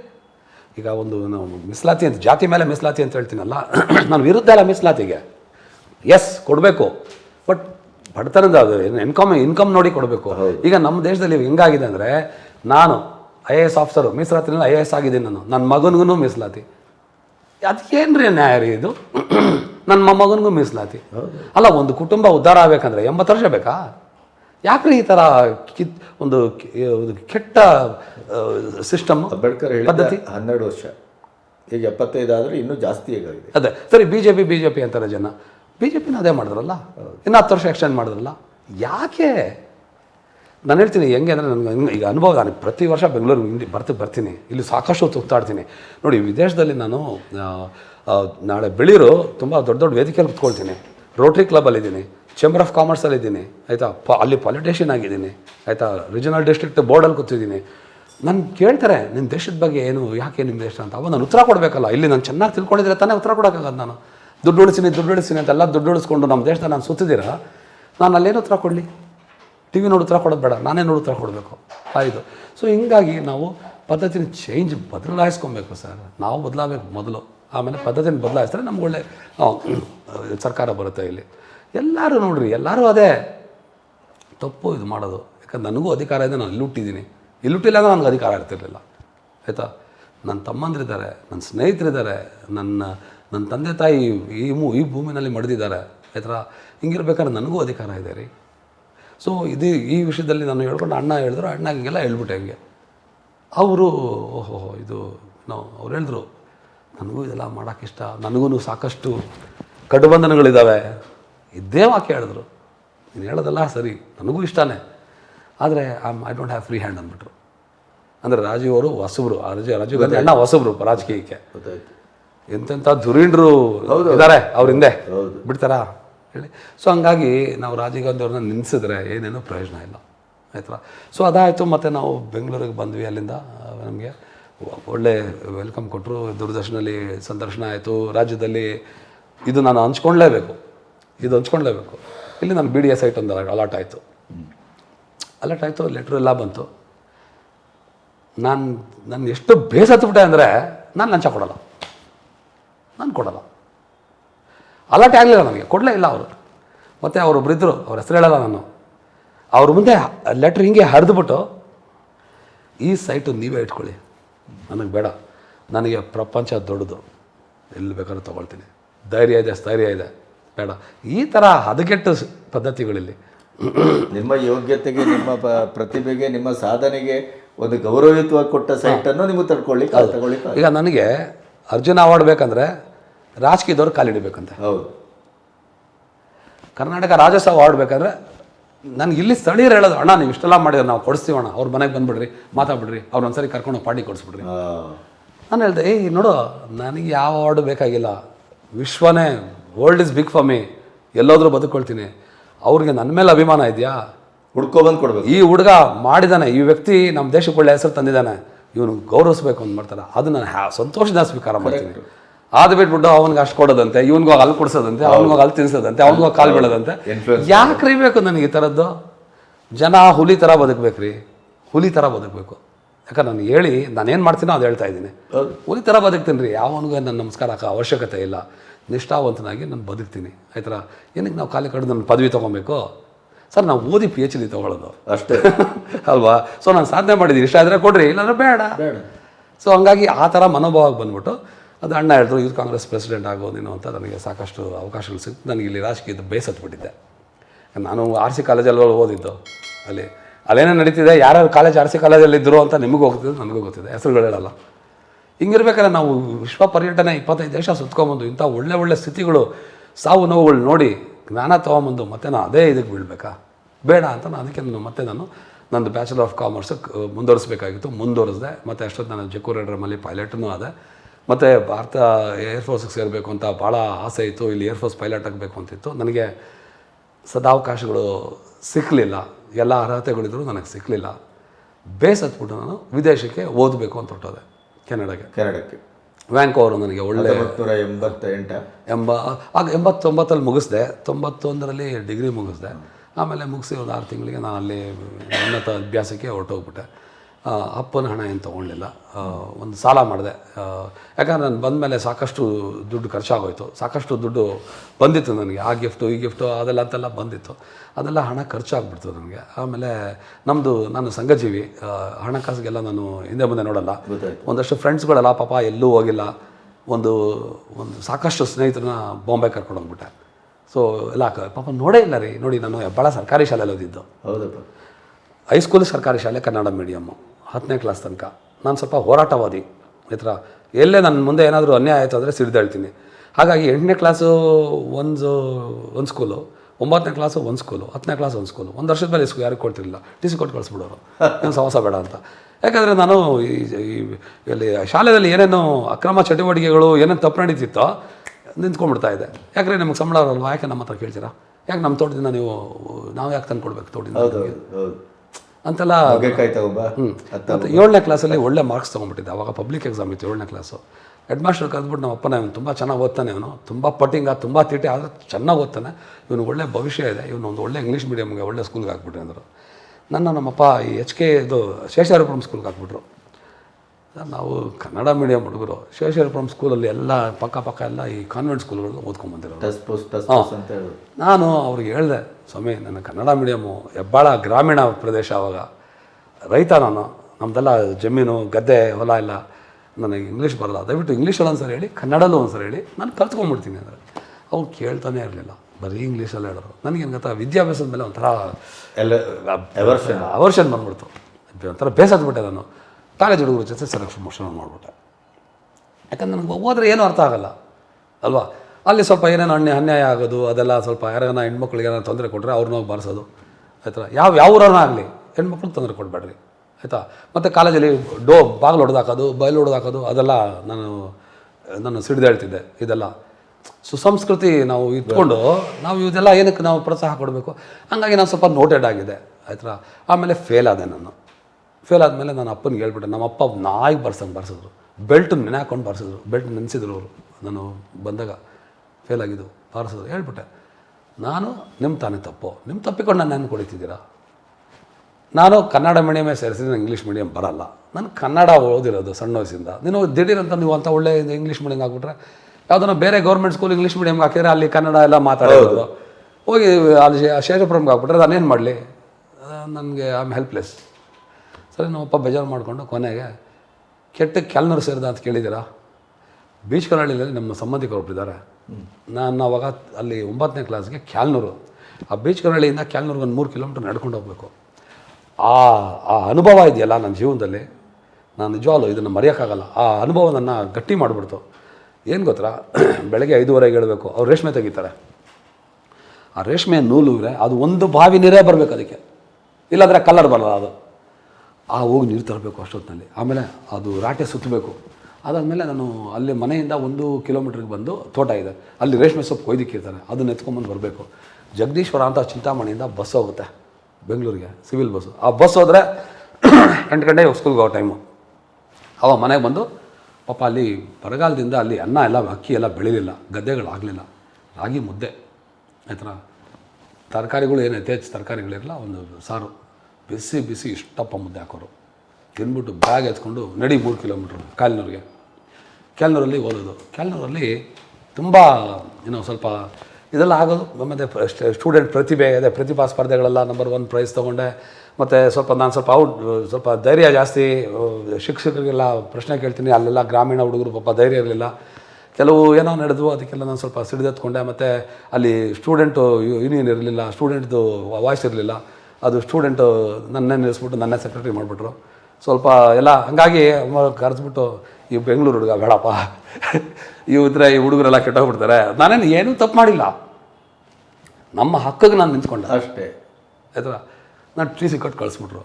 ಈಗ ಒಂದು ನಾವು ಮೀಸಲಾತಿ ಅಂತ ಜಾತಿ ಮೇಲೆ ಮೀಸಲಾತಿ ಅಂತ ಹೇಳ್ತೀನಲ್ಲ ನಾನು ವಿರುದ್ಧ ಅಲ್ಲ ಮೀಸಲಾತಿಗೆ. ಎಸ್ ಕೊಡಬೇಕು. ಬಟ್ ಬಡತನದ ಅದು ಇನ್ಕಮ್ ಇನ್ಕಮ್ ನೋಡಿ ಕೊಡಬೇಕು. ಈಗ ನಮ್ಮ ದೇಶದಲ್ಲಿ ಹೆಂಗಾಗಿದೆ ಅಂದರೆ ನಾನು ಐ ಎ ಎಸ್ ಆಫೀಸರು ಮೀಸಲಾತಿನಲ್ಲಿ ಐ ಎ ಎಸ್ ಆಗಿದ್ದೀನಿ ನಾನು. ನನ್ನ ಮಗನಿಗೂ ಮೀಸಲಾತಿ. ಅದಕ್ಕೇನ್ರಿ ನ್ಯಾಯ ರೀ ಇದು? ನನ್ನ ಮಗನಿಗೂ ಮೀಸಲಾತಿ. ಅಲ್ಲ ಒಂದು ಕುಟುಂಬ ಉದ್ಧಾರ ಆಗ್ಬೇಕಂದ್ರೆ ಎಂಬತ್ತು ವರ್ಷ ಬೇಕಾ? ಯಾಕ್ರಿ ಈ ಥರ ಕಿತ್ ಒಂದು ಕೆಟ್ಟ ಸಿಸ್ಟಮ್ ಅಂಬೇಡ್ಕರ್ ಪದ್ಧತಿ? ಹನ್ನೆರಡು ವರ್ಷ. ಈಗ ಎಪ್ಪತ್ತೈದು ಆದರೆ ಇನ್ನೂ ಜಾಸ್ತಿ ಆಗಿದೆ ಅದೇ. ಸರಿ B J P B J P ಅಂತಾರೆ ಜನ. ಬಿ ಜೆ ಪಿನ ಅದೇ ಮಾಡಿದ್ರಲ್ಲ? ಇನ್ನು ಹತ್ತು ವರ್ಷ ಎಕ್ಸ್ಟೆಂಡ್ ಮಾಡಿದ್ರಲ್ಲ? ಯಾಕೆ? ನಾನು ಹೇಳ್ತೀನಿ, ಹೆಂಗೆ ಅಂದರೆ ನನಗೆ ಈಗ ಅನುಭವ ನಾನು ಪ್ರತಿ ವರ್ಷ ಬೆಂಗಳೂರು ಇಲ್ಲಿ ಬರ್ತಿ ಬರ್ತೀನಿ. ಇಲ್ಲಿ ಸಾಕಷ್ಟು ಹೊತ್ತು ಸುತ್ತಾಡ್ತೀನಿ ನೋಡಿ, ವಿದೇಶದಲ್ಲಿ ನಾನು ನಾಳೆ ಬೆಳೀರು ತುಂಬ ದೊಡ್ಡ ದೊಡ್ಡ ವೇದಿಕೆಯಲ್ಲಿ ಕುತ್ಕೊಳ್ತೀನಿ. ರೋಟ್ರಿ ಕ್ಲಬ್ಬಲ್ಲಿದ್ದೀನಿ ಚೇಂಬರ್ ಆಫ್ ಕಾಮರ್ಸಲ್ಲಿದ್ದೀನಿ ಆಯಿತಾ? ಪ ಅಲ್ಲಿ ಪಾಲಿಟಿಷಿಯನ್ ಆಗಿದ್ದೀನಿ. ಆಯಿತಾ? ರೀಜನಲ್ ಡಿಸ್ಟ್ರಿಕ್ಟ್ ಬೋರ್ಡಲ್ಲಿ ಕೂತಿದ್ದೀನಿ. ನಾನು ಕೇಳ್ತಾರೆ ನಿಮ್ಮ ದೇಶದ ಬಗ್ಗೆ ಏನು, ಯಾಕೆ ನಿಮ್ಮ ದೇಶ ಅಂತ. ಅವಾಗ ನಾನು ಉತ್ತರ ಕೊಡಬೇಕಲ್ಲ. ಇಲ್ಲಿ ನಾನು ಚೆನ್ನಾಗಿ ತಿಳ್ಕೊಂಡಿದ್ರೆ ತಾನೇ ಉತ್ತರ ಕೊಡೋಕ್ಕಾಗಲ್ಲ ನಾನು. ದುಡ್ಡು ಉಳಿಸಿನಿ ದುಡ್ಡು ಉಳಿಸಿನಿ ಅಂತೆಲ್ಲ ದುಡ್ಡು ಉಳಿಸ್ಕೊಂಡು ನಮ್ಮ ದೇಶದ ನಾನು ಸುತ್ತಿದ್ದೀರ ನಾನು ಅಲ್ಲೇನು ಹತ್ರ ಕೊಡಲಿ? ಟಿ ವಿ ನೋಡಿ ಉತ್ತರ ಕೊಡೋದು ಬೇಡ, ನಾನೇ ನೋಡಿ ಕೊಡಬೇಕು. ಆಯಿತು. ಸೊ ಹಿಂಗಾಗಿ ನಾವು ಪದ್ಧತಿನ ಚೇಂಜ್ ಬದಲಾಯಿಸ್ಕೊಬೇಕು ಸರ್. ನಾವು ಬದಲಾಗಬೇಕು ಮೊದಲು. ಆಮೇಲೆ ಪದ್ಧತಿನ ಬದಲಾಯಿಸಿದ್ರೆ ನಮ್ಗೆ ಒಳ್ಳೆ ಸರ್ಕಾರ ಬರುತ್ತೆ ಇಲ್ಲಿ. ಎಲ್ಲರೂ ನೋಡಿರಿ, ಎಲ್ಲರೂ ಅದೇ. ತಪ್ಪು ಇದು ಮಾಡೋದು. ಯಾಕಂದ್ರೆ ನನಗೂ ಅಧಿಕಾರ ಇದೆ, ನಾನು ಇಲ್ಲುಟ್ಟಿದ್ದೀನಿ ಇಲ್ಲುಟ್ಟಿಲ್ಲ ಅಂದ್ರೆ ನನಗೆ ಅಧಿಕಾರ ಇರ್ತಿರ್ಲಿಲ್ಲ. ಆಯಿತಾ? ನನ್ನ ತಮ್ಮಂದಿರಿದ್ದಾರೆ, ನನ್ನ ಸ್ನೇಹಿತರಿದ್ದಾರೆ, ನನ್ನ ನನ್ನ ತಂದೆ ತಾಯಿ ಈ ಮೂ ಈ ಭೂಮಿನಲ್ಲಿ ಮಡ್ದಿದ್ದಾರೆ. ಆಯ್ತಾ ಹಿಂಗಿರ್ಬೇಕಾದ್ರೆ ನನಗೂ ಅಧಿಕಾರ ಇದೆ ರೀ. ಸೊ ಇದು ಈ ವಿಷಯದಲ್ಲಿ ನಾನು ಹೇಳ್ಕೊಂಡು ಅಣ್ಣ ಹೇಳಿದ್ರು ಅಣ್ಣ ಹಿಂಗೆಲ್ಲ ಹೇಳ್ಬಿಟ್ಟೆ ಹಂಗೆ. ಅವರು ಓಹೋ ಇದು ನಾವು ಅವ್ರು ಹೇಳಿದ್ರು ನನಗೂ ಇದೆಲ್ಲ ಮಾಡೋಕ್ಕಿಷ್ಟ ನನಗೂ ಸಾಕಷ್ಟು ಕಡುಬಂಧನಗಳಿದ್ದಾವೆ ಇದ್ದೇ ವಾಕ್ಯ ಹೇಳಿದ್ರು ನೀನು ಹೇಳೋದಲ್ಲ ಸರಿ ನನಗೂ ಇಷ್ಟನೇ. ಆದರೆ I don't have free hand ಅಂದ್ಬಿಟ್ರು. ಅಂದರೆ ರಾಜೀವ್ ಅವರು ಹೊಸಬ್ರು ರಾಜೀವ್ ರಾಜೀವ್ ಗಾಂಧಿ ಅಣ್ಣ ಹೊಸಬ್ರು ರಾಜಕೀಯಕ್ಕೆ. ಗೊತ್ತಾಯ್ತು. ಎಂತೆಂಥ ಧುರೀಣರು ಇದ್ದಾರೆ ಅವ್ರ ಹಿಂದೆ. ಹೌದು. ಬಿಡ್ತಾರಾ? ಹೇಳಿ. ಸೊ ಹಂಗಾಗಿ ನಾವು ರಾಜೀವ್ ಗಾಂಧಿ ಅವ್ರನ್ನ ನಿಲ್ಲಿಸಿದ್ರೆ ಏನೇನೂ ಪ್ರಯೋಜನ ಇಲ್ಲ. ಆಯ್ತಾ ಸೊ ಅದಾಯಿತು ಮತ್ತು ನಾವು ಬೆಂಗಳೂರಿಗೆ ಬಂದ್ವಿ ಅಲ್ಲಿಂದ. ನಮಗೆ ಒಳ್ಳೆ ವೆಲ್ಕಮ್ ಕೊಟ್ಟರು ದೂರದರ್ಶನಲ್ಲಿ ಸಂದರ್ಶನ ಆಯಿತು. ರಾಜ್ಯದಲ್ಲಿ ಇದು ನಾನು ಹಂಚ್ಕೊಳ್ಲೇಬೇಕು ಇದು ಹಂಚ್ಕೊಳ್ಲೇಬೇಕು ಇಲ್ಲಿ ನಾನು ಬಿ ಡಿ ಎಸ್ ಐಟ್ ಒಂದು ಅಲಾಟ್ ಆಯಿತು. ಅಲರ್ಟ್ ಆಯಿತು ಲೆಟ್ರ್ ಎಲ್ಲ ಬಂತು. ನಾನು ನಾನು ಎಷ್ಟು ಬೇಸತ್ಬಿಟ್ಟೆ ಅಂದರೆ ನಾನು ಲಂಚ ಕೊಡಲ್ಲ. ನಾನು ಕೊಡಲ್ಲ. ಅಲರ್ಟ್ ಆಗಲಿಲ್ಲ ನನಗೆ ಕೊಡಲೇ ಇಲ್ಲ ಅವರು. ಮತ್ತು ಅವರೊಬ್ರು ಇದ್ದರು ಅವ್ರ ಹೆಸರು ಹೇಳಲ್ಲ ನಾನು. ಅವ್ರ ಮುಂದೆ ಲೆಟ್ರ್ ಹಿಂಗೆ ಹರಿದ್ಬಿಟ್ಟು ಈ ಸೈಟು ನೀವೇ ಇಟ್ಕೊಳ್ಳಿ. ನನಗೆ ಬೇಡ. ನನಗೆ ಪ್ರಪಂಚ ದೊಡ್ಡದು. ಎಲ್ಲಿ ಬೇಕಾದ್ರೂ ತೊಗೊಳ್ತೀನಿ. ಧೈರ್ಯ ಇದೆ ಸ್ಥೈರ್ಯ ಇದೆ. ಬೇಡ. ಈ ಥರ ಹದಗೆಟ್ಟ ಪದ್ಧತಿಗಳಲ್ಲಿ. ಪದ್ಧತಿಗಳಿಲ್ಲಿ ನಿಮ್ಮ ಯೋಗ್ಯತೆಗೆ ನಿಮ್ಮ ಪ್ರತಿಭೆಗೆ ನಿಮ್ಮ ಸಾಧನೆಗೆ ಒಂದು ಗೌರವಯುತವಾಗಿ ಕೊಟ್ಟ ಸೈಟನ್ನು ನಿಮಗೆ ತಡ್ಕೊಳ್ಳಿ ತಗೊಳ್ಳಿ. ಈಗ ನನಗೆ ಅರ್ಜುನ ಅವಾರ್ಡ್ ಬೇಕಂದ್ರೆ ರಾಜಕೀಯದವ್ರು ಕಾಲಿಡಬೇಕಂತ ಹೌದು. ಕರ್ನಾಟಕ ರಾಜ್ಯೋತ್ಸವ ಅವಾರ್ಡ್ ಬೇಕಾದ್ರೆ ನನಗೆ ಇಲ್ಲಿ ಸ್ಥಳೀಯರು ಹೇಳೋದು ಅಣ್ಣ ನೀವು ಇಷ್ಟೆಲ್ಲ ಮಾಡಿದ್ರೆ ನಾವು ಕೊಡಿಸ್ತೀವಣ್ಣ ಅವ್ರ ಮನೆಗೆ ಬಂದ್ಬಿಡ್ರಿ ಮಾತಾಡ್ಬಿಡ್ರಿ ಅವ್ರು ಒಂದ್ಸರಿ ಕರ್ಕೊಂಡು ಪಾರ್ಟಿ ಕೊಡಿಸ್ಬಿಡ್ರಿ. ನಾನು ಹೇಳ್ದೆ ಏಯ್ ನೋಡು ನನಗೆ ಯಾವ ಅವಾರ್ಡು ಬೇಕಾಗಿಲ್ಲ. ವಿಶ್ವನೇ world is big for me ಎಲ್ಲೋದ್ರೂ ಬದುಕೊಳ್ತೀನಿ. ಅವ್ರಿಗೆ ನನ್ನ ಮೇಲೆ ಅಭಿಮಾನ ಇದೆಯಾ? ಹುಡ್ಕೊಬಂದು ಕೊಡ್ಬೇಕು. ಈ ಹುಡುಗ ಮಾಡಿದಾನೆ ಈ ವ್ಯಕ್ತಿ ನಮ್ಮ ದೇಶಕ್ಕೆ ಒಳ್ಳೆ ಹೆಸರು ತಂದಿದ್ದಾನೆ. ಇವನು ಗೌರವಿಸ್ಬೇಕು ಅಂತ ಮಾಡ್ತಾರೆ ಅದು ನಾನು ಸಂತೋಷದ ಸ್ವೀಕಾರ ಮಾಡ್ತೀನಿ. ಅದು ಬಿಟ್ಬಿಟ್ಟು ಅವ್ನಿಗೆ ಅಷ್ಟು ಕೊಡೋದಂತೆ ಇವ್ನಿಗೋಗಿ ಅಲ್ಲಿ ಕೊಡ್ಸೋದಂತೆ ಅವ್ನಿಗೋಗಿ ಅಲ್ಲಿ ತಿನ್ಸೋದಂತೆ ಅವ್ನಿಗೋಗಿ ಕಾಲು ಬೀಳೋದಂತೆ. ಯಾಕೆ ಯಾಕ್ರಿ ಬೇಕು ನನಗೆ ಈ ಥರದ್ದು ಜನ ಹುಲಿ ಥರ ಬದುಕಬೇಕ್ರಿ ಹುಲಿ ಥರ ಬದುಕಬೇಕು. ಯಾಕಂದ್ರೆ ನಾನು ಹೇಳಿ ನಾನೇನು ಮಾಡ್ತೀನೋ ಅದು ಹೇಳ್ತಾ ಇದ್ದೀನಿ. ಹುಲಿ ಥರ ಬದುಕ್ತೀನಿ ರೀ. ಯಾವನಿಗೂ ನನ್ನ ನಮಸ್ಕಾರ ಹಾಕೋ ಅವಶ್ಯಕತೆ ಇಲ್ಲ. ನಿಷ್ಠಾವಂತನಾಗಿ ನಾನು ಬದುಕ್ತೀನಿ. ಆಯ್ತರ? ಏನಕ್ಕೆ ನಾವು ಖಾಲಿ ಕಡ್ದು ನನ್ನ ಪದವಿ ತೊಗೊಬೇಕು? ಸರ್ ನಾವು ಓದಿ ಪಿ ಎಚ್ ಡಿ ತೊಗೊಳ್ಳೋದು ಅಷ್ಟೇ. ಅಲ್ವಾ? ಸೊ ನಾನು ಸಾಧನೆ ಮಾಡಿದ್ದೀನಿ. ಇಷ್ಟ ಆದರೆ ಕೊಡ್ರಿ. ಇಲ್ಲಾಂದ್ರೆ ಬೇಡ. ಬೇಡ. ಸೊ ಹಂಗಾಗಿ ಆ ಥರ ಮನೋಭಾವಕ್ಕೆ ಬಂದ್ಬಿಟ್ಟು ಅದು ಅಣ್ಣ ಹೇಳಿದ್ರು ಯೂತ್ ಕಾಂಗ್ರೆಸ್ ಪ್ರೆಸಿಡೆಂಟ್ ಆಗೋ ನೀನು ಅಂತ ನನಗೆ ಸಾಕಷ್ಟು ಅವಕಾಶಗಳು ಸಿಕ್ತು. ನನಗೆ ಇಲ್ಲಿ ರಾಜಕೀಯದ ಬೇಸತ್ಬಿಟ್ಟಿದ್ದೆ ನಾನು ಆರ್ ಸಿ ಕಾಲೇಜಲ್ಲಿ ಓದಿದ್ದು. ಅಲ್ಲಿ ಅಲ್ಲೇನೇ ನಡೀತಿದೆ, ಯಾರ್ಯಾರು ಕಾಲೇಜ್ ಆರ್ ಸಿ ಕಾಲೇಜಲ್ಲಿ ಇದ್ದರು ಅಂತ ನಿಮಗೂ ಹೋಗ್ತಿದ್ದು ನನಗೂ ಗೊತ್ತಿದೆ. ಹೆಸರುಗಳು ಹೇಳಲ್ಲ. ಹಿಂಗಿರ್ಬೇಕಾದ್ರೆ ನಾವು ವಿಶ್ವ ಪರ್ಯಟನೆ ಇಪ್ಪತ್ತೈದು ದೇಶ ಸುತ್ಕೊಂಬಂದು ಇಂಥ ಒಳ್ಳೆ ಒಳ್ಳೆ ಸ್ಥಿತಿಗಳು, ಸಾವು ನೋವುಗಳು ನೋಡಿ ಜ್ಞಾನ ತೊಗೊಂಬಂದು ಮತ್ತೆ ನಾನು ಅದೇ ಇದಕ್ಕೆ ಬೀಳ್ಬೇಕಾ? ಬೇಡ ಅಂತ ನಾನು ಅದಕ್ಕೆ ನಾನು ಮತ್ತೆ ನಾನು ನಂದು ಬ್ಯಾಚುಲರ್ ಆಫ್ ಕಾಮರ್ಸ್ ಮುಂದುವರಿಸಬೇಕಾಗಿತ್ತು. ಮುಂದುವರಿಸಿದೆ, ಮತ್ತು ಅಷ್ಟೊತ್ತು ನಾನು ಜಕ್ಕೂರ್ ಮಲ್ಲಿ ಪೈಲಟ್ನೂ ಆದೆ. ಮತ್ತು ಭಾರತ ಏರ್ಫೋರ್ಸಿಗೆ ಸೇರಬೇಕು ಅಂತ ಭಾಳ ಆಸೆ ಇತ್ತು. ಇಲ್ಲಿ ಏರ್ಫೋರ್ಸ್ ಪೈಲಟ್ ಆಗಬೇಕು ಅಂತಿತ್ತು. ನನಗೆ ಸದಾವಕಾಶಗಳು ಸಿಕ್ಕಲಿಲ್ಲ ಎಲ್ಲ ಅರ್ಹತೆಗಳಿದ್ರು ನನಗೆ ಸಿಕ್ಕಲಿಲ್ಲ ಬೇಸತ್ಬಿಟ್ಟು ನಾನು ವಿದೇಶಕ್ಕೆ ಓದಬೇಕು ಅಂತ ಹೊರಟೋದೆ ಕೆನಡಾಗೆ. ಕೆನಡಕ್ಕೆ. ವ್ಯಾಂಕೋವರು ನನಗೆ ಒಳ್ಳೆ ಎಂಬತ್ತು ನೂರ ಎಂಬತ್ತ ಎಂಟ ಎಂಬ ಆಗ ಎಂಬತ್ತೊಂಬತ್ತಲ್ಲಿ ಮುಗಿಸ್ದೆ. ತೊಂಬತ್ತೊಂದರಲ್ಲಿ ಡಿಗ್ರಿ ಮುಗಿಸ್ದೆ. ಆಮೇಲೆ ಮುಗಿಸಿ ಒಂದು ಆರು ತಿಂಗಳಿಗೆ ನಾನು ಅಲ್ಲಿ ಉನ್ನತ ಅಭ್ಯಾಸಕ್ಕೆ ಹೊರಟೋಗ್ಬಿಟ್ಟೆ. ಅಪ್ಪನ ಹಣ ಏನು ತೊಗೊಳ್ಳಿಲ್ಲ. ಒಂದು ಸಾಲ ಮಾಡಿದೆ. ಯಾಕಂದ್ರೆ ನಾನು ಬಂದ ಮೇಲೆ ಸಾಕಷ್ಟು ದುಡ್ಡು ಖರ್ಚಾಗೋಯ್ತು. ಸಾಕಷ್ಟು ದುಡ್ಡು ಬಂದಿತ್ತು ನನಗೆ. ಆ ಗಿಫ್ಟು ಈ ಗಿಫ್ಟು ಅದೆಲ್ಲ ಅಂತೆಲ್ಲ ಬಂದಿತ್ತು. ಅದೆಲ್ಲ ಹಣ ಖರ್ಚಾಗ್ಬಿಡ್ತು ನನಗೆ. ಆಮೇಲೆ ನಮ್ಮದು ನಾನು ಸಂಘಜೀವಿ. ಹಣಕಾಸಿಗೆಲ್ಲ ನಾನು ಹಿಂದೆ ಮುಂದೆ ನೋಡಲ್ಲ. ಒಂದಷ್ಟು ಫ್ರೆಂಡ್ಸ್ಗಳೆಲ್ಲ ಪಾಪ ಎಲ್ಲೂ ಹೋಗಿಲ್ಲ. ಒಂದು ಒಂದು ಸಾಕಷ್ಟು ಸ್ನೇಹಿತರನ್ನ ಬಾಂಬೆ ಕರ್ಕೊಂಡು ಹೋಗ್ಬಿಟ್ಟೆ. ಸೊ ಎಲ್ಲ ಪಾಪ ನೋಡೇ ಇಲ್ಲ ರೀ. ನೋಡಿ ನಾನು ಭಾಳ ಸರ್ಕಾರಿ ಶಾಲೆಯಲ್ಲಿ ಓದಿದ್ದು. ಹೌದಪ್ಪ. ಹೈಸ್ಕೂಲ್ ಸರ್ಕಾರಿ ಶಾಲೆ ಕನ್ನಡ ಮೀಡಿಯಮ್ಮು ಹತ್ತನೇ ಕ್ಲಾಸ್ ತನಕ. ನಾನು ಸ್ವಲ್ಪ ಹೋರಾಟವಾದಿ ಈ ಥರ ಎಲ್ಲೇ ನನ್ನ ಮುಂದೆ ಏನಾದರೂ ಅನ್ಯಾಯ ಆಯಿತು ಅಂದರೆ ಸಿಡ್ದೇಳ್ತೀನಿ ಹಾಗಾಗಿ ಎಂಟನೇ ಕ್ಲಾಸು ಒಂದು ಒಂದು ಸ್ಕೂಲು ಒಂಬತ್ತನೇ ಕ್ಲಾಸು ಒಂದು ಸ್ಕೂಲು ಹತ್ತನೇ ಕ್ಲಾಸ್ ಒಂದು ಸ್ಕೂಲು ಒಂದು ವರ್ಷದ ಮೇಲೆ ಸ್ಕೂಲ್ ಯಾರು ಕೊಡ್ತಿರಲಿಲ್ಲ. ಟಿ ಸಿ ಕೊಟ್ಟು ಕಳಿಸ್ಬಿಡೋರು. ಏನು ಸಮಸ್ಯೆ ಬೇಡ ಅಂತ. ಯಾಕಂದರೆ ನಾನು ಈ ಇಲ್ಲಿ ಶಾಲೆಯಲ್ಲಿ ಏನೇನು ಅಕ್ರಮ ಚಟುವಟಿಕೆಗಳು, ಏನೇನು ತಪ್ಪು ನಡೀತಿತ್ತೋ ನಿಂತ್ಕೊಂಡ್ಬಿಡ್ತಾ ಇದೆ. ಯಾಕಂದರೆ ನಿಮ್ಗೆ ಸಂಬಳ ಅಲ್ವಾ ಯಾಕೆ ನಮ್ಮ ಹತ್ರ ಕೇಳ್ತೀರಾ? ಯಾಕೆ ನಮ್ಮ ತೋಟದಿಂದ ನೀವು, ನಾವು ಯಾಕೆ ತಂದು ಕೊಡ್ಬೇಕು ತೋಟದಿಂದ ಅಂತೆಲ್ಲ ಮತ್ತು ಏಳನೇ ಕ್ಲಾಸಲ್ಲಿ ಒಳ್ಳೆ ಮಾರ್ಕ್ಸ್ ತೊಗೊಂಡ್ಬಿಟ್ಟಿದ್ದೆ. ಅವಾಗ ಪಬ್ಲಿಕ್ ಎಕ್ಸಾಮ್ ಇತ್ತು ಏಳನೇ ಕ್ಲಾಸು ಹೆಡ್ ಮಾಸ್ಟರ್ ಕರೆದ್ಬಿಟ್ಟು ನಮ್ಮ ಅಪ್ಪನ ಇವನು ತುಂಬ ಚೆನ್ನಾಗಿ ಓದ್ತಾನೆ ಇವನು. ತುಂಬ ಪಟ್ಟಿಂಗ ತುಂಬ ತೀಟೆ ಆದರೆ ಚೆನ್ನಾಗಿ ಓದ್ತಾನೆ. ಇವನು ಒಳ್ಳೆ ಭವಿಷ್ಯ ಇದೆ. ಇವನು ಒಂದು ಒಳ್ಳೆ ಇಂಗ್ಲೀಷ್ ಮೀಡಿಯಮ್ಗೆ ಒಳ್ಳೆ ಸ್ಕೂಲ್ಗೆ ಹಾಕ್ಬಿಟ್ರಿ ಅಂದರು. ನನ್ನ ನಮ್ಮಪ್ಪ ಈ ಎಚ್ ಕೆ ಇದು ಶೇಷಾರಪುರಂ ಸ್ಕೂಲ್ಗೆ ಹಾಕ್ಬಿಟ್ರು. ನಾವು ಕನ್ನಡ ಮೀಡಿಯಂ ಹುಡುಗರು ಶೇಷಾರಪುರಂ ಸ್ಕೂಲಲ್ಲಿ ಎಲ್ಲ ಪಕ್ಕ ಪಕ್ಕ ಎಲ್ಲ ಈ ಕಾನ್ವೆಂಟ್ ಸ್ಕೂಲ್ಗಳು ಹೇಳು ನಾನು ಅವ್ರಿಗೆ ಹೇಳಿದೆ ಸ್ವಾಮಿ ನನ್ನ ಕನ್ನಡ ಮೀಡಿಯಮ್ಮು ಹೆಬ್ಬಾಳ ಗ್ರಾಮೀಣ ಪ್ರದೇಶ ಅವಾಗ. ರೈತ ನಾನು ನಮ್ಮದೆಲ್ಲ ಜಮೀನು ಗದ್ದೆ ಹೊಲ ಎಲ್ಲ ನನಗೆ ಇಂಗ್ಲೀಷ್ ಬರಲ್ಲ. ದಯವಿಟ್ಟು ಇಂಗ್ಲೀಷಲ್ಲಿ ಒಂದ್ಸರಿ ಹೇಳಿ ಕನ್ನಡಲ್ಲೂ ಒಂದ್ಸರಿ ಹೇಳಿ ನಾನು ಕಲ್ತ್ಕೊಂಡ್ಬಿಡ್ತೀನಿ ಅಂದರೆ. ಅವ್ರು ಕೇಳ್ತಾನೆ ಇರಲಿಲ್ಲ. ಬರೀ ಇಂಗ್ಲೀಷಲ್ಲಿ ಹೇಳೋರು ನನಗೇನು ಗೊತ್ತಾ ವಿದ್ಯಾಭ್ಯಾಸದ ಮೇಲೆ ಒಂಥರ ಎಲ್ಲ ಅವರ್ಷನ್ ಬಂದ್ಬಿಡ್ತು. ಒಂಥರ ಬೇಸತ್ಬಿಟ್ಟೆ ನಾನು. ಕಾಲೇಜ್ ಹುಡುಗರ ಜೊತೆ ಸೆಲೆಕ್ಷನ್ ಮೋಷನ್ ಮಾಡಿಬಿಟ್ಟೆ. ಯಾಕಂದ್ರೆ ನನಗೆ ಹೋದ್ರೆ ಏನೂ ಅರ್ಥ ಆಗಲ್ಲ, ಅಲ್ವಾ? ಅಲ್ಲಿ ಸ್ವಲ್ಪ ಏನೇನು ಅನ್ಯ, ಅನ್ಯಾಯ ಆಗೋದು, ಅದೆಲ್ಲ ಸ್ವಲ್ಪ ಯಾರನ್ನ ಹೆಣ್ಮಕ್ಳಿಗೆ ಏನಾರು ತೊಂದರೆ ಕೊಟ್ಟರೆ ಅವ್ರನ್ನ ಹೋಗಿ ಬಾರಿಸೋದು, ಆಯ್ತಾ? ಯಾವ ಯಾವ ಊರನ್ನ ಆಗಲಿ ಹೆಣ್ಮಕ್ಳಿಗೆ ತೊಂದರೆ ಕೊಡಬೇಡ್ರಿ, ಆಯಿತಾ? ಮತ್ತು ಕಾಲೇಜಲ್ಲಿ ಡೋ, ಬಾಗಿಲು ಹೊಡೆದಾಕೋದು, ಬಯಲು ಹೊಡೆದಾಕೋದು, ಅದೆಲ್ಲ ನಾನು ನಾನು ಸಿಡಿದೇಳ್ತಿದ್ದೆ ಇದೆಲ್ಲ. ಸುಸಂಸ್ಕೃತಿ ನಾವು ಇಟ್ಕೊಂಡು ನಾವು ಇದೆಲ್ಲ ಏನಕ್ಕೆ ನಾವು ಪ್ರೋತ್ಸಾಹ ಕೊಡಬೇಕು? ಹಂಗಾಗಿ ನಾನು ಸ್ವಲ್ಪ ನೋಟೆಡ್ ಆಗಿದೆ, ಆಯ್ತಾ? ಆಮೇಲೆ ಫೇಲ್ ಆದೆ ನಾನು. ಫೇಲ್ ಆದಮೇಲೆ ನಾನು ಅಪ್ಪನಿಗೆ ಹೇಳ್ಬಿಟ್ಟೆ ನಮ್ಮ ಅಪ್ಪ ನಾಯಿ ಬರ್ಸಂಗೆ ಬರ್ಸಿದ್ರು. ಬೆಲ್ಟ್ ನೆನೆ ಹಾಕೊಂಡು ಬಾರಿಸಿದ್ರು. ಬೆಲ್ಟ್ ನೆನೆಸಿದ್ರು ಅವರು. ನಾನು ಬಂದಾಗ ಫೇಲ್ ಆಗಿದ್ದು ಬಾರಿಸಿದ್ರು ಹೇಳ್ಬಿಟ್ಟೆ ನಾನು ನಿಮ್ಮ ತಾನೇ ತಪ್ಪು. ನಿಮ್ಮ ತಪ್ಪಿಕೊಂಡು ನಾನು ನೆನ್ಗೆ ಕೊಡಿತಿದ್ದೀರಾ ನಾನು ಕನ್ನಡ ಮೀಡಿಯಮೇ ಸೇರಿಸಿದ್ರೆ ನಂಗೆ ಇಂಗ್ಲೀಷ್ ಮೀಡಿಯಮ್ ಬರಲ್ಲ. ನಾನು ಕನ್ನಡ ಓದಿರೋದು ಸಣ್ಣ ವಯಸ್ಸಿಂದ. ನೀನು ದಿಢೀರಂತ ನೀವು ಅಂತ ಒಳ್ಳೆ ಇಂಗ್ಲೀಷ್ ಮೀಡಿಯಮ್ ಹಾಕ್ಬಿಟ್ರೆ ಯಾವುದನ್ನು ಬೇರೆ ಗೌರ್ಮೆಂಟ್ ಸ್ಕೂಲ್ ಇಂಗ್ಲೀಷ್ ಮೀಡಿಯಮ್ ಹಾಕಿದ್ರೆ ಅಲ್ಲಿ ಕನ್ನಡ ಎಲ್ಲ ಮಾತಾಡೋದು. ಹೋಗಿ ಅಲ್ಲಿ ಶೇಷಪುರಂಗೆ ಹಾಕ್ಬಿಟ್ರೆ ನಾನೇನು ಮಾಡಲಿ? ನನಗೆ ಐ ಆಮ್ ಹೆಲ್ಪ್ಲೆಸ್ ಸರಿ ನಮ್ಮಪ್ಪ ಬೇಜಾರು ಮಾಡಿಕೊಂಡು ಕೊನೆಗೆ, ಕೆಟ್ಟ ಕ್ಯಾಲ್ನರ್ ಸೇರಿದ ಅಂತ ಕೇಳಿದ್ದೀರಾ? ಬೀಚ್ ಕರಾಳಿಯಲ್ಲಿ ನಮ್ಮ ಸಂಬಂಧಿಕರು ಒಬ್ಬರಿದ್ದಾರೆ ನಾನು ಅವಾಗ ಅಲ್ಲಿ ಒಂಬತ್ತನೇ ಕ್ಲಾಸ್ಗೆ ಕ್ಯಾಲ್ನೂರು. ಆ ಬೀಚ್ ಕರಾಳಿಯಿಂದ ಕ್ಯಾಲ್ನೂರ್ಗೆ ಒಂದು ಮೂರು ಕಿಲೋಮೀಟರ್ ನಡ್ಕೊಂಡು ಹೋಗಬೇಕು. ಆ ಆ ಅನುಭವ ಇದೆಯಲ್ಲ ನನ್ನ ಜೀವನದಲ್ಲಿ? ನಾನು ನಿಜವಾಗ್ಲೂ ಇದನ್ನು ಮರೆಯೋಕ್ಕಾಗಲ್ಲ. ಆ ಅನುಭವ ನನ್ನ ಗಟ್ಟಿ ಮಾಡಿಬಿಡ್ತು. ಏನು ಗೊತ್ತಾ? ಬೆಳಗ್ಗೆ ಐದೂವರೆಗೆ ಹೇಳಬೇಕು. ಅವ್ರು ರೇಷ್ಮೆ ತೆಗಿತಾರೆ. ಆ ರೇಷ್ಮೆ ನೂಲು ಅದು ಒಂದು ಬಾವಿ ನೀರೇ ಬರಬೇಕು ಅದಕ್ಕೆ. ಇಲ್ಲಾಂದರೆ ಕಲರ್ ಬರಲ್ಲ ಅದು. ಆ ಹೋಗಿ ನೀರು ತರಬೇಕು ಅಷ್ಟೊತ್ತಿನಲ್ಲಿ ಆಮೇಲೆ ಅದು ರಾಟೆ ಸುತ್ತಬೇಕು. ಅದಾದಮೇಲೆ ನಾನು ಅಲ್ಲಿ ಮನೆಯಿಂದ ಒಂದು ಕಿಲೋಮೀಟ್ರಿಗೆ ಬಂದು ತೋಟ ಇದೆ. ಅಲ್ಲಿ ರೇಷ್ಮೆ ಸೊಪ್ಪು ಕೊಯ್ದಿಕ್ಕಿರ್ತಾರೆ ಅದನ್ನ ಎತ್ಕೊಂಬಂದು ಬರಬೇಕು. ಜಗದೀಶ್ವರ ಅಂತ ಚಿಂತಾಮಣಿಯಿಂದ ಬಸ್ ಹೋಗುತ್ತೆ ಬೆಂಗಳೂರಿಗೆ, ಸಿವಿಲ್ ಬಸ್ಸು ಆ ಬಸ್ ಹೋದರೆ ಎಂಟು ಗಂಟೆಗೆ ಸ್ಕೂಲ್ಗೆ ಹೋಗೋ ಟೈಮು ಅವಾಗ ಮನೆಗೆ ಬಂದು ಪಾಪ ಅಲ್ಲಿ ಬರಗಾಲದಿಂದ ಅಲ್ಲಿ ಅನ್ನ ಎಲ್ಲ, ಅಕ್ಕಿ ಎಲ್ಲ ಬೆಳಿಲಿಲ್ಲ. ಗದ್ದೆಗಳಾಗಲಿಲ್ಲ ರಾಗಿ ಮುದ್ದೆ. ಆಯ್ತರ ತರಕಾರಿಗಳು ಏನು ಹೆಚ್ಚು ತರಕಾರಿಗಳಿರಲ್ಲ, ಒಂದು ಸಾರು. ಬಿಸಿ ಬಿಸಿ ಇಷ್ಟಪ್ಪ ಮುದ್ದೆ ಹಾಕೋರು. ತಿಂದ್ಬಿಟ್ಟು ಬ್ಯಾಗ್ ಎತ್ಕೊಂಡು ನಡಿ ಮೂರು ಕಿಲೋಮೀಟ್ರ್ ಕಾಲ್ನೂರಿಗೆ ಕ್ಯಾಲ್ನೂರಲ್ಲಿ ಓದೋದು. ಕ್ಯಾಲ್ನೂರಲ್ಲಿ ತುಂಬ, ಏನೋ ಸ್ವಲ್ಪ ಇದೆಲ್ಲ ಆಗೋದು. ಮತ್ತು ಸ್ಟೂಡೆಂಟ್ ಪ್ರತಿಭೆ ಇದೆ ಪ್ರತಿಭಾ ಸ್ಪರ್ಧೆಗಳೆಲ್ಲ ನಂಬರ್ ಒನ್ ಪ್ರೈಸ್ ತೊಗೊಂಡೆ. ಮತ್ತು ಸ್ವಲ್ಪ ನಾನು ಸ್ವಲ್ಪ ಔಟ್ ಸ್ವಲ್ಪ ಧೈರ್ಯ ಜಾಸ್ತಿ ಶಿಕ್ಷಕರಿಗೆಲ್ಲ ಪ್ರಶ್ನೆ ಕೇಳ್ತೀನಿ. ಅಲ್ಲೆಲ್ಲ ಗ್ರಾಮೀಣ ಹುಡುಗರು ಪಾಪ ಧೈರ್ಯ ಇರಲಿಲ್ಲ. ಕೆಲವು ಏನೋ ನಡೆದು ಅದಕ್ಕೆಲ್ಲ ನಾನು ಸ್ವಲ್ಪ ಸಿಡಿದೆತ್ಕೊಂಡೆ. ಮತ್ತು ಅಲ್ಲಿ ಸ್ಟೂಡೆಂಟು ಯೂನಿಯನ್ ಇರಲಿಲ್ಲ ಸ್ಟೂಡೆಂಟ್ದು ವಾಯ್ಸ್ ಇರಲಿಲ್ಲ. ಅದು ಸ್ಟೂಡೆಂಟು ನನ್ನೇ ನಿಲ್ಲಿಸ್ಬಿಟ್ಟು ನನ್ನೇ ಸೆಕ್ರೆಟರಿ ಮಾಡಿಬಿಟ್ರು. ಸ್ವಲ್ಪ ಎಲ್ಲ ಹಂಗಾಗಿ ಕರೆಸ್ಬಿಟ್ಟು ಈ ಬೆಂಗಳೂರು ಹುಡುಗ ಬೇಡಪ್ಪ. ಇವು ಇದ್ರೆ ಈ ಹುಡುಗರೆಲ್ಲ ಕೆಟ್ಟೋಗ್ಬಿಡ್ತಾರೆ. ನಾನೇನು ಏನೂ ತಪ್ಪು ಮಾಡಿಲ್ಲ. ನಮ್ಮ ಹಕ್ಕಿಗೆ ನಾನು ನಿಂತ್ಕೊಂಡೆ. ಅಷ್ಟೇ. ಆಯ್ತಾ ನಾನು ಟಿ ಸಿ ಕೊಟ್ಟು ಕಳಿಸ್ಬಿಟ್ರು.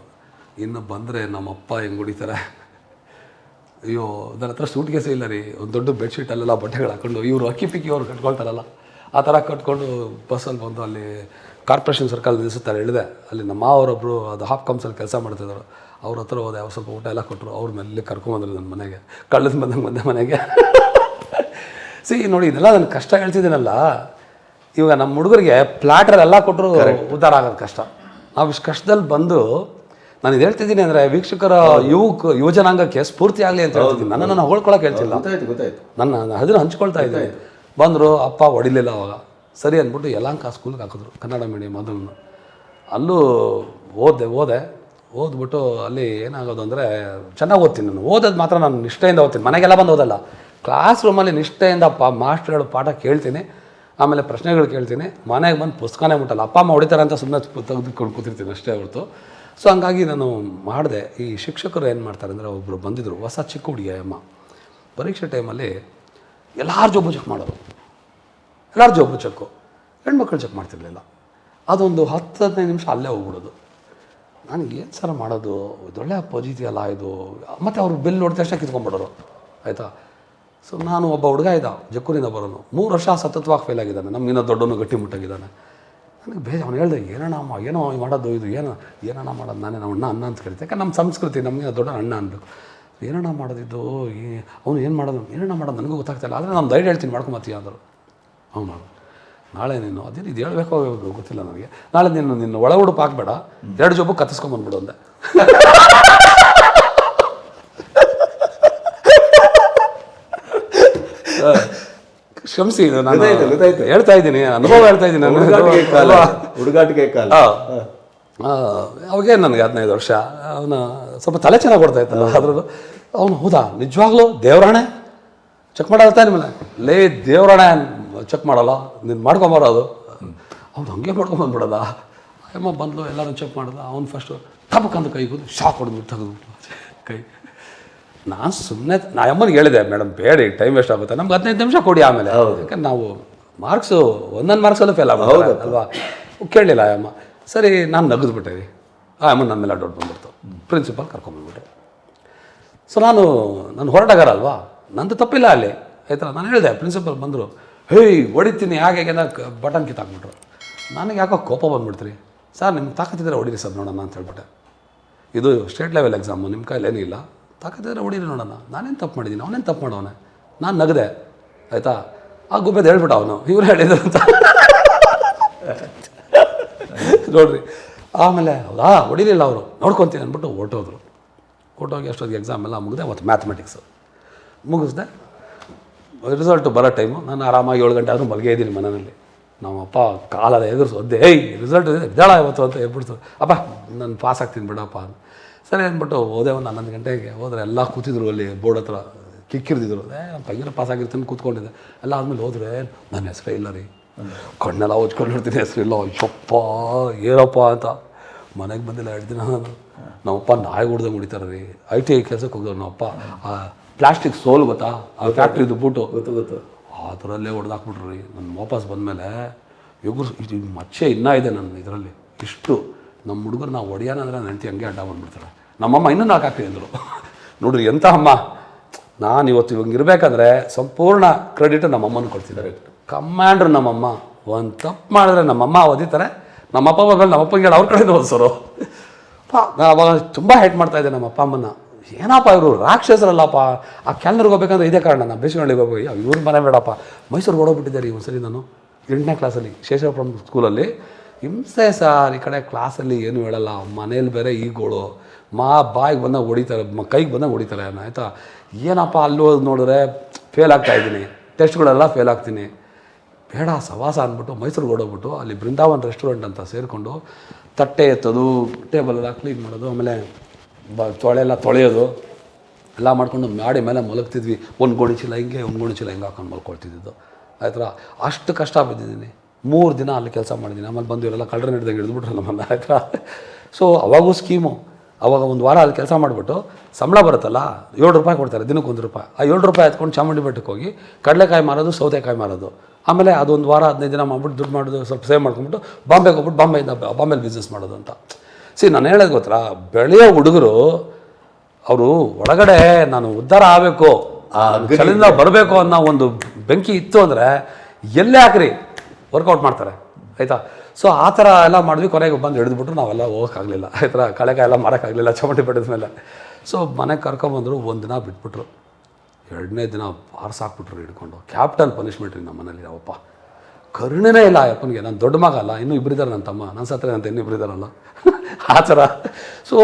ಇನ್ನು ಬಂದರೆ ನಮ್ಮಪ್ಪ ಹೆಂಗೆ ಹೊಡಿತಾರೆ? ಅಯ್ಯೋ ನನ್ನ ಹತ್ರ ಸೂಟ್ ಕೇಸೇ ಇಲ್ಲ ರೀ. ಒಂದು ದೊಡ್ಡ ಬೆಡ್ಶೀಟ್ ಅಲ್ಲೆಲ್ಲ ಬಟ್ಟೆಗಳು ಹಾಕೊಂಡು ಇವರು ಅಕ್ಕಿ ಪಿಕ್ಕಿ ಅವ್ರು ಕಟ್ಕೊಳ್ತಾರಲ್ಲ ಆ ಥರ ಕಟ್ಕೊಂಡು ಬಸ್ಸಲ್ಲಿ ಬಂದು ಅಲ್ಲಿ ಕಾರ್ಪೊರೇಷನ್ ಸರ್ಕಲ್ ನಿಲ್ಲಿಸುತ್ತಾರೆ. ಹೇಳಿದೆ ಅಲ್ಲಿ ನಮ್ಮ ಮಾವರೊಬ್ಬರು ಅದು ಹಾಫ್ ಕಮ್ಸಲ್ಲಿ ಕೆಲಸ ಮಾಡ್ತಿದ್ದರು ಅವ್ರ ಹತ್ರ ಹೋದೆ ಅವ್ರು ಸ್ವಲ್ಪ ಊಟ ಎಲ್ಲ ಕೊಟ್ಟರು ಅವ್ರ ಮೇಲೆ ಕರ್ಕೊಂಬಂದ್ರು ನನ್ನ ಮನೆಗೆ. ಕಳ್ಳದ ಬಂದಂಗೆ ಬಂದೆ ಮನೆಗೆ. ಸಿ ನೋಡಿ ಇದೆಲ್ಲ ನನ್ನ ಕಷ್ಟ ಹೇಳ್ತಿದ್ದೀನಲ್ಲ. ಇವಾಗ ನಮ್ಮ ಹುಡುಗರಿಗೆ ಪ್ಲಾಟರ್ ಎಲ್ಲ ಕೊಟ್ಟರು ಉದ್ಧಾರ ಆಗೋದು ಕಷ್ಟ. ನಾವು ಇಷ್ಟು ಕಷ್ಟದಲ್ಲಿ ಬಂದು ನಾನು ಇದು ಹೇಳ್ತಿದ್ದೀನಿ ಅಂದರೆ ವೀಕ್ಷಕರ ಯುವಕ ಯುವಜನಾಂಗಕ್ಕೆ ಸ್ಫೂರ್ತಿ ಆಗಲಿ ಅಂತ ಹೇಳ್ತಿದ್ದೀನಿ. ನನ್ನನ್ನು ನಾನು ಹೊಳ್ಕೊಳಕ್ಕೆ ಹೇಳ್ತಿಲ್ಲ ನನ್ನ ಅದನ್ನು ಹಂಚ್ಕೊಳ್ತಾ ಇದ್ದೀನಿ. ಬಂದರು ಅಪ್ಪ ಹೊಡಿಲಿಲ್ಲ ಅವಾಗ. ಸರಿ ಅಂದ್ಬಿಟ್ಟು ಯಲಾಂಕ ಸ್ಕೂಲ್ಗೆ ಹಾಕಿದ್ರು, ಕನ್ನಡ ಮೀಡಿಯಮ್ ಅದನ್ನು. ಅಲ್ಲೂ ಓದಿದೆ ಓದೆ, ಓದ್ಬಿಟ್ಟು ಅಲ್ಲಿ ಏನಾಗೋದು ಅಂದರೆ ಚೆನ್ನಾಗಿ ಓದ್ತೀನಿ ನಾನು. ಓದೋದು ಮಾತ್ರ ನಾನು ನಿಷ್ಠೆಯಿಂದ ಓದ್ತೀನಿ. ಮನೆಗೆಲ್ಲ ಬಂದು ಓದಲ್ಲ. ಕ್ಲಾಸ್ ರೂಮಲ್ಲಿ ನಿಷ್ಠೆಯಿಂದ ಪಾ, ಮಾಸ್ಟ್ರುಗಳು ಪಾಠ ಕೇಳ್ತೀನಿ, ಆಮೇಲೆ ಪ್ರಶ್ನೆಗಳು ಕೇಳ್ತೀನಿ, ಮನೆಗೆ ಬಂದು ಪುಸ್ತಕನೇ ಮುಟ್ಟಲ್ಲ. ಅಪ್ಪ, ಅಮ್ಮ ಹೊಡಿತಾರೆ ಅಂತ ಸುಮ್ಮನೆ ತೆಗೆದುಕೊಂಡು ಕೂತಿರ್ತೀನಿ ಅಷ್ಟೇ ಹೊರತು. ಸೊ ಹಂಗಾಗಿ ನಾನು ಮಾಡಿದೆ. ಈ ಶಿಕ್ಷಕರು ಏನು ಮಾಡ್ತಾರೆ ಅಂದರೆ ಒಬ್ಬರು ಬಂದಿದ್ದರು ಹೊಸ ಚಿಕ್ಕ ಹುಡುಗಿಯ ಅಮ್ಮ ಪರೀಕ್ಷೆ ಟೈಮಲ್ಲಿ ಎಲ್ಲರ ಜೊಬ್ಬು ಚೆಕ್ ಮಾಡೋದು ಎಲ್ಲರ ಜೊಬ್ಬು ಚೆಕ್ಕು. ಹೆಣ್ಮಕ್ಳು ಚೆಕ್ ಮಾಡ್ತಿರ್ಲಿಲ್ಲ. ಅದೊಂದು ಹತ್ತು ಹದಿನೈದು ನಿಮಿಷ ಅಲ್ಲೇ ಹೋಗ್ಬಿಡೋದು. ನಾನು ಏನು ಸರ ಮಾಡೋದು? ಇದೊಳ್ಳೆ ಪೊಜಿತಿ ಅಲ್ಲ ಇದು? ಮತ್ತು ಅವ್ರು ಬಿಲ್ ನೋಡಿದ ತಕ್ಷಣ ಕಿತ್ಕೊಂಡ್ಬಿಡೋರು. ಆಯಿತಾ? ಸೊ ನಾನು ಒಬ್ಬ ಹುಡುಗ ಇದ್ದ, ಜಕ್ಕೂರಿಂದ ಬರೋನು. ಮೂರು ವರ್ಷ ಸತತವಾಗಿ ಫೇಲ್ ಆಗಿದ್ದಾನೆ. ನಮಗಿನ್ನ ದೊಡ್ಡವನು ಗಟ್ಟಿ ಮುಟ್ಟಾಗಿದ್ದಾನೆ. ನನಗೆ ಬೇಜ ಅವ್ನು ಹೇಳ್ದೆ, ಏನಣ್ಣ ಅಮ್ಮ, ಏನೋ ಅವ್ನು ಮಾಡೋದು, ಇದು, ಏನೋ, ಏನಣ್ಣ ಮಾಡೋದು, ನಾನೇ ನಮ್ಮ ಅಣ್ಣ ಅನ್ನ ಅಂತ ಕರಿತೆ ಯಾಕೆ ನಮ್ಮ ಸಂಸ್ಕೃತಿ ನಮಗೆ ದೊಡ್ಡ ಅಣ್ಣ ಅನ್ಬೇಕು ಏನಣ್ಣ ಮಾಡೋದಿದ್ದು ಅವನು ಏನು ಮಾಡೋದು? ಏನಣ್ಣ ಮಾಡೋದು? ನನಗೂ ಗೊತ್ತಾಗ್ತಾಯಿಲ್ಲ ಆದರೆ ನಾನು ಧೈರ್ಯ ಹೇಳ್ತೀನಿ, ಮಾಡ್ಕೊಂಬತ್ತೀಯ ಅಂದರು. ಅವನು ನಾಳೆ ನೀನು ಅದೇನು ಇದು ಹೇಳಬೇಕು ಗೊತ್ತಿಲ್ಲ ನನಗೆ. ನಾಳೆ ನೀನು ನಿನ್ನ ಒಳ ಉಡುಪು ಹಾಕ್ಬೇಡ. ಎರಡು ಜೊಬ್ಬು ಕತ್ತಿಸ್ಕೊಂಬಂದ್ಬಿಡು ಅಂದೆ. ಕ್ಷಮಿಸಿ ನಾನು. ಹೇಳ್ತಾ ಇದ್ದೀನಿ ಅನುಭವ ಹೇಳ್ತಾ ಇದ್ದೀನಿ. ಹುಡುಗಾಟಿಗೆ ಕಾಲ ಅವಾಗೇ ನನಗೆ ಹದಿನೈದು ವರ್ಷ? ಅವನ ಸ್ವಲ್ಪ ತಲೆ ಚೆನ್ನಾಗಿ ಕೊಡ್ತಾ ಇತ್ತಲ್ಲ ಅದ್ರದ್ದು. ಅವನು ಹೌದಾ? ನಿಜವಾಗ್ಲೂ ದೇವರಾಣೆ? ಚೆಕ್ ಮಾಡಲ್ಲ ನಿಮ್ಮನ್ನ? ಲೇ ದೇವರಾಣೆ ಚೆಕ್ ಮಾಡಲ್ಲ ನೀನು ಮಾಡ್ಕೊಂಬರೋದು ಅವ್ನು ಹಂಗೆ ಮಾಡ್ಕೊಂಬಂದ್ಬಿಡೋದ ಅಮ್ಮ ಬಂದಳು ಎಲ್ಲರೂ ಚೆಕ್ ಮಾಡ್ದ. ಅವ್ನು ಫಸ್ಟು ತಪ್ಪಕ್ಕಂದು ಕೈ ಕೂದು ಶಾಕ್ ಹೊಡೆದ್ಬಿಟ್ಟು ತೆಗೆದ್ಬಿಟ್ಟು ಕೈ. ನಾನು ಸುಮ್ಮನೆ ನಾ ಅಮ್ಮನಿಗೆ ಹೇಳಿದೆ ಮೇಡಮ್ ಬೇಡಿ ಟೈಮ್ ವೇಸ್ಟ್ ಆಗುತ್ತೆ. ನಮ್ಗೆ ಹದಿನೈದು ನಿಮಿಷ ಕೊಡಿ ಆಮೇಲೆ. ಯಾಕಂದ್ರೆ ನಾವು ಮಾರ್ಕ್ಸು ಒಂದೊಂದು ಮಾರ್ಕ್ಸಲ್ಲೂ ಫೇಲ್ ಆಗ್ಬೋದು ಅಲ್ವಾ? ಕೇಳಲಿಲ್ಲ ಅಮ್ಮ. ಸರಿ ನಾನು ನಗದ್ಬಿಟ್ಟೆ. ರೀ ಆ ಅಮ್ಮ ನನ್ನ ಮೇಲೆ ಡೌಟ್ ಬಂದ್ಬಿಡ್ತು. ಪ್ರಿನ್ಸಿಪಾಲ್ ಕರ್ಕೊಂಬಂದ್ಬಿಟ್ಟೆ ಸೊ ನಾನು ನಾನು ಹೊರಟಾಗಾರಲ್ವಾ ನಂದು ತಪ್ಪಿಲ್ಲ ಅಲ್ಲಿ. ಆಯ್ತಾ? ನಾನು ಹೇಳಿದೆ ಪ್ರಿನ್ಸಿಪಲ್ ಬಂದರು. ಹೇಯ್, ಹೊಡಿತೀನಿ. ಹಾಗೆ ಅಂತ ಬಟನ್ ಕಿತ್ತಾಕ್ಬಿಟ್ರು. ನನಗೆ ಯಾಕೋ ಕೋಪ ಬಂದ್ಬಿಡ್ತೀರಿ? ಸರ್, ನಿಮ್ಗೆ ತಾಕತ್ತಿದ್ರೆ ಹೊಡೀರಿ ಸರ್ ನೋಡೋಣ ಅಂತ ಹೇಳ್ಬಿಟ್ಟೆ. ಇದು ಸ್ಟೇಟ್ ಲೆವೆಲ್ ಎಕ್ಸಾಮು ನಿಮ್ಮ ಕೈಲಿ ಇಲ್ಲ. ತಾಕತ್ತಿದ್ರೆ ಹೊಡೀರಿ ನೋಡೋಣ. ನಾನೇನು ತಪ್ಪು ಮಾಡಿದ್ದೀನಿ? ಅವನೇನು ತಪ್ಪು ಮಾಡೋನೆ ನಾನು ನಗದೆ. ಆಯಿತಾ? ಆ ಗುಬ್ಬೆದು ಹೇಳ್ಬಿಟ್ಟ ಅವನು. ಇವ್ರು ಹೇಳಿದ್ರು ಅಂತ. ನೋಡ್ರಿ. ಆಮೇಲೆ ಹೌದಾ ಹೊಡಿಲಿಲ್ಲ ಅವರು. ನೋಡ್ಕೊತೀನಿ ಅಂದ್ಬಿಟ್ಟು ಹೊರಟೋದ್ರು. ಹೊರ್ಟೋಗಿ ಅಷ್ಟೊತ್ತಿಗೆ ಎಕ್ಸಾಮ್ ಎಲ್ಲ ಮುಗಿದೆ, ಅವತ್ತು ಮ್ಯಾಥಮೆಟಿಕ್ಸು ಮುಗಿಸ್ದೆ. ರಿಸಲ್ಟು ಬರೋ ಟೈಮು ನಾನು ಆರಾಮಾಗಿ ಏಳು ಗಂಟೆ ಆದರೂ ಮಲಗೇ ಇದ್ದೀನಿ ಮನೆಯಲ್ಲಿ. ನಮ್ಮಪ್ಪ ಕಾಲದ ಎದುರು ಒದ್ದೆ ಏಯ್ ರಿಸಲ್ಟ್ ಇದೆ, ಇದ್ದಾಳ ಇವತ್ತು? ಅಂತ ಹೇಳ್ಬಿಡ್ತು. ಅಪ್ಪ, ನಾನು ಪಾಸ್ ಆಗ್ತೀನಿ ಬಿಡಪ್ಪ ಅಂತ. ಸರಿ ಅಂದ್ಬಿಟ್ಟು ಹೋದೆ ಒಂದು ಹನ್ನೊಂದು ಗಂಟೆಗೆ. ಹೋದ್ರೆ ಎಲ್ಲ ಕೂತಿದ್ರು ಅಲ್ಲಿ ಬೋರ್ಡ್ ಹತ್ರ ಕಿಕ್ಕಿರ್ದಿದ್ರು ಏ ನಮ್ಮ ಪಾಸ್ ಆಗಿರ್ತೀನಿ ಕೂತ್ಕೊಂಡಿದ್ದೆ. ಎಲ್ಲ ಆದಮೇಲೆ ಹೋದ್ರೆ, ನನ್ನ ಹೆಸರೇ ಇಲ್ಲ ರೀ. ಕಣ್ಣೆಲ್ಲ ಹೊಚ್ಕೊಂಡಿರ್ತೀನಿ ಹೆಸರಿಲ್ಲ ಅಯ್ಯಪ್ಪ, ಏನಪ್ಪ ಅಂತ. ಮನೆಗೆ ಬಂದಿಲ್ಲ ಎರಡು ದಿನ. ನಮ್ಮಪ್ಪ ನಾಯಿ ಹೊಡ್ದಂಗೆ ಹೊಡಿತಾರೆ ರೀ. ಐ ಟಿ ಐ ಕೆಲಸಕ್ಕೆ ಹೋಗೋರು ನಮ್ಮಪ್ಪ ಪ್ಲಾಸ್ಟಿಕ್ ಸೋಲ್ ಗೊತ್ತಾ? ಆ ಫ್ಯಾಕ್ಟ್ರಿದು ಬೂಟು. ಗೊತ್ತು ಗೊತ್ತು. ಆ ಥರಲ್ಲೇ ಹೊಡೆದಾಕ್ಬಿಟ್ರಿ ರೀ. ನಾನು ವಾಪಸ್ ಬಂದಮೇಲೆ ಯುಗರು ಇದು ಮಚ್ಚೆ ಇನ್ನೂ ಇದೆ ನನ್ನ ಇದರಲ್ಲಿ. ಇಷ್ಟು ನಮ್ಮ ಹುಡುಗರು ನಾವು ಹೊಡೆಯೋಣ ಅಂದರೆ ನನ್ನ ಹೆಂಡತಿ ಹಂಗೆ ಅಡ್ಡ ಬಂದ್ಬಿಡ್ತಾರೆ. ನಮ್ಮಮ್ಮ ಇನ್ನೂ ನಾಲ್ಕು ಹಾಕ್ತೀನಿ ಅಂದರು. ನೋಡ್ರಿ ಎಂಥ ಅಮ್ಮ. ನಾನು ಇವತ್ತು ಇವಾಗ ಇರಬೇಕಂದ್ರೆ ಸಂಪೂರ್ಣ ಕ್ರೆಡಿಟ್ ನಮ್ಮಮ್ಮನ ಕೊಡ್ತಿದ್ದಾರೆ. ಕಮಾಂಡ್ರು ನಮ್ಮಮ್ಮ. ಒಂದು ತಪ್ಪು ಮಾಡಿದ್ರೆ ನಮ್ಮಮ್ಮ ಓದಿತಾರೆ ನಮ್ಮಪ್ಪ ಬಂದ್ಮೇಲೆ ನಮ್ಮಪ್ಪಂಗೆ ಹೇಳಿ ಅವ್ರ ಕಡೆ ಓದಿಸೋರು ಪಾ ನಾನು ಅವಾಗ ತುಂಬ ಹೇಟ್ ಮಾಡ್ತಾಯಿದ್ದೆ ನಮ್ಮ ಅಪ್ಪ ಅಮ್ಮನ ಏನಪ್ಪ ಇವರು ರಾಕ್ಷಸರಲ್ಲಪ್ಪ? ಆ ಕ್ಯಾಲ್ನರ್ಗೆ ಹೋಗ್ಬೇಕಂದ್ರೆ ಇದೇ ಕಾರಣ, ನಾನು ಬೇಸಿಗೆ ಹೋಗಿ ಇವ್ರ ಮನೆ ಬೇಡಪ್ಪ. ಮೈಸೂರು ಓಡೋಗ್ಬಿಟ್ಟಿದ್ದಾರೆ ಈ ಒಂದ್ಸರಿ ನಾನು. ಎಂಟನೇ ಕ್ಲಾಸಲ್ಲಿ ಶೇಷಾಪುರಂ ಸ್ಕೂಲಲ್ಲಿ ಹಿಂಸೆ ಸರ್, ಈ ಕಡೆ ಕ್ಲಾಸಲ್ಲಿ ಏನು ಹೇಳಲ್ಲ. ಮನೇಲಿ ಬೇರೆ ಈಗೋಳು. ಮಾ ಬಾಯಿಗೆ ಬಂದಾಗ ಹೊಡಿತಾರೆ, ಮ ಕೈಗೆ ಬಂದಾಗ ಹೊಡಿತಾರೆ ಆಯಿತಾ? ಏನಪ್ಪ ಅಲ್ಲಿ ಹೋಗಿ ನೋಡಿದ್ರೆ ಫೇಲ್ ಆಗ್ತಾ ಇದ್ದೀನಿ. ಟೆಸ್ಟ್ಗಳೆಲ್ಲ ಫೇಲ್ ಆಗ್ತೀನಿ. ಬೇಡ, ಸವಾಸ ಅಂದ್ಬಿಟ್ಟು ಮೈಸೂರಿಗೆ ಓಡೋಗ್ಬಿಟ್ಟು ಅಲ್ಲಿ ಬೃಂದಾವನ್ ರೆಸ್ಟೋರೆಂಟ್ ಅಂತ ಸೇರಿಕೊಂಡು ತಟ್ಟೆ ಎತ್ತೋದು ಟೇಬಲ್ ಎಲ್ಲ ಕ್ಲೀನ್ ಮಾಡೋದು, ಆಮೇಲೆ ಬ, ತೊಳೆ ಎಲ್ಲ ತೊಳೆಯೋದು, ಎಲ್ಲ ಮಾಡ್ಕೊಂಡು ಮಾಡಿ ಮೇಲೆ ಮಲಗ್ತಿದ್ವಿ. ಒಂದು ಗೋಣಿಚೀಲ ಹಿಂಗೆ, ಒಂದು ಗೋಣಿಚೀಲ ಹಿಂಗೆ ಹಾಕೊಂಡು ಮಲ್ಕೊಳ್ತಿದ್ದು ಆಯ್ತಾ? ಅಷ್ಟು ಕಷ್ಟ ಬಿದ್ದಿದ್ದೀನಿ ಮೂರು ದಿನ ಅಲ್ಲಿ ಕೆಲಸ ಮಾಡಿದ್ದೀನಿ. ಆಮೇಲೆ ಬಂದು ಇವರೆಲ್ಲ ಕಳ್ಳರ ಹಿಡ್ದಂಗೆ ಹಿಡಿದ್ಬಿಟ್ರು ನಮ್ಮನ್ನು ಥರ ಸೊ ಅವಾಗೂ ಸ್ಕೀಮು. ಅವಾಗ ಒಂದು ವಾರ ಅಲ್ಲಿ ಕೆಲಸ ಮಾಡಿಬಿಟ್ಟು ಸಂಬಳ ಬರುತ್ತಲ್ಲ, ಏಳು ರೂಪಾಯಿ ಕೊಡ್ತಾರೆ, ದಿನಕ್ಕೆ ಒಂದು ರೂಪಾಯಿ. ಆ ಏಳು ರೂಪಾಯಿ ಎತ್ಕೊಂಡು ಚಾಮುಂಡಿ ಬೆಟ್ಟಕ್ಕೆ ಹೋಗಿ ಕಡಲೆಕಾಯಿ ಮಾರೋದು, ಸೌತೆಕಾಯಿ ಮಾರೋದು. ಆಮೇಲೆ ಅದೊಂದು ವಾರ ಹದಿನೈದು ದಿನ ಮಾಡಿಬಿಟ್ಟು ದುಡ್ಡು ಮಾಡೋದು, ಸ್ವಲ್ಪ ಸೇವ್ ಮಾಡ್ಕೊಂಬಿಟ್ಟು ಬಾಂಬೆಗೆ ಹೋಗ್ಬಿಟ್ಟು ಬಾಂಬೆಯಿಂದ ಬಾಂಬೆಲಿ ಬಿಸ್ನೆಸ್ ಮಾಡೋದು ಅಂತ. ಸಿ ನಾನು ಹೇಳೋದು ಗೊತ್ತಾ? ಬೆಳೆಯೋ ಹುಡುಗರು ಅವರು ಒಳಗಡೆ ನಾನು ಉದ್ಧಾರ ಆಗಬೇಕು ಆ ಚಳಿಂದ ಬರಬೇಕು ಅನ್ನೋ ಒಂದು ಬೆಂಕಿ ಇತ್ತು ಅಂದರೆ ಎಲ್ಲೇ ಹಾಕ್ರಿ? ವರ್ಕೌಟ್ ಮಾಡ್ತಾರೆ ಆಯಿತಾ? ಸೊ ಆ ಥರ ಎಲ್ಲ ಮಾಡಿದ್ವಿ ಕೊನೆಗೆ ಬಂದು ಹಿಡಿದ್ಬಿಟ್ರು ನಾವೆಲ್ಲ ಹೋಗೋಕ್ಕಾಗಲಿಲ್ಲ ಆಯ್ತಾ? ಕಳೆಕಾಯಿ ಎಲ್ಲ ಮಾಡೋಕ್ಕಾಗಲಿಲ್ಲ ಚಮಟಿ ಪಡೆದ ಮೇಲೆ. ಸೊ ಮನೆಗೆ ಕರ್ಕೊಂಬಂದರು ಒಂದು ದಿನ ಬಿಟ್ಬಿಟ್ರು. ಎರಡನೇ ದಿನ ಬಾರ್ಸಾಕ್ಬಿಟ್ರು ಹಿಡ್ಕೊಂಡು. ಕ್ಯಾಪಿಟಲ್ ಪನಿಷ್ಮೆಂಟ್ ರೀ ನಮ್ಮ ಮನೇಲಿ ಅವಪ್ಪ ಕರುಣೆನೇ ಇಲ್ಲ ಅಪ್ಪನಿಗೆ. ನಾನು ದೊಡ್ಡ ಮಗ ಅಲ್ಲ ಇನ್ನೂ ಇಬ್ಬರಿದ್ದಾರೆ ನನ್ನ ತಮ್ಮ. ನನ್ನ ಸತ್ರ ಅಂತ ಇನ್ನೂ ಇಬ್ಬರಿದ್ದಾರಲ್ಲ ಆ ಥರ. ಸೊ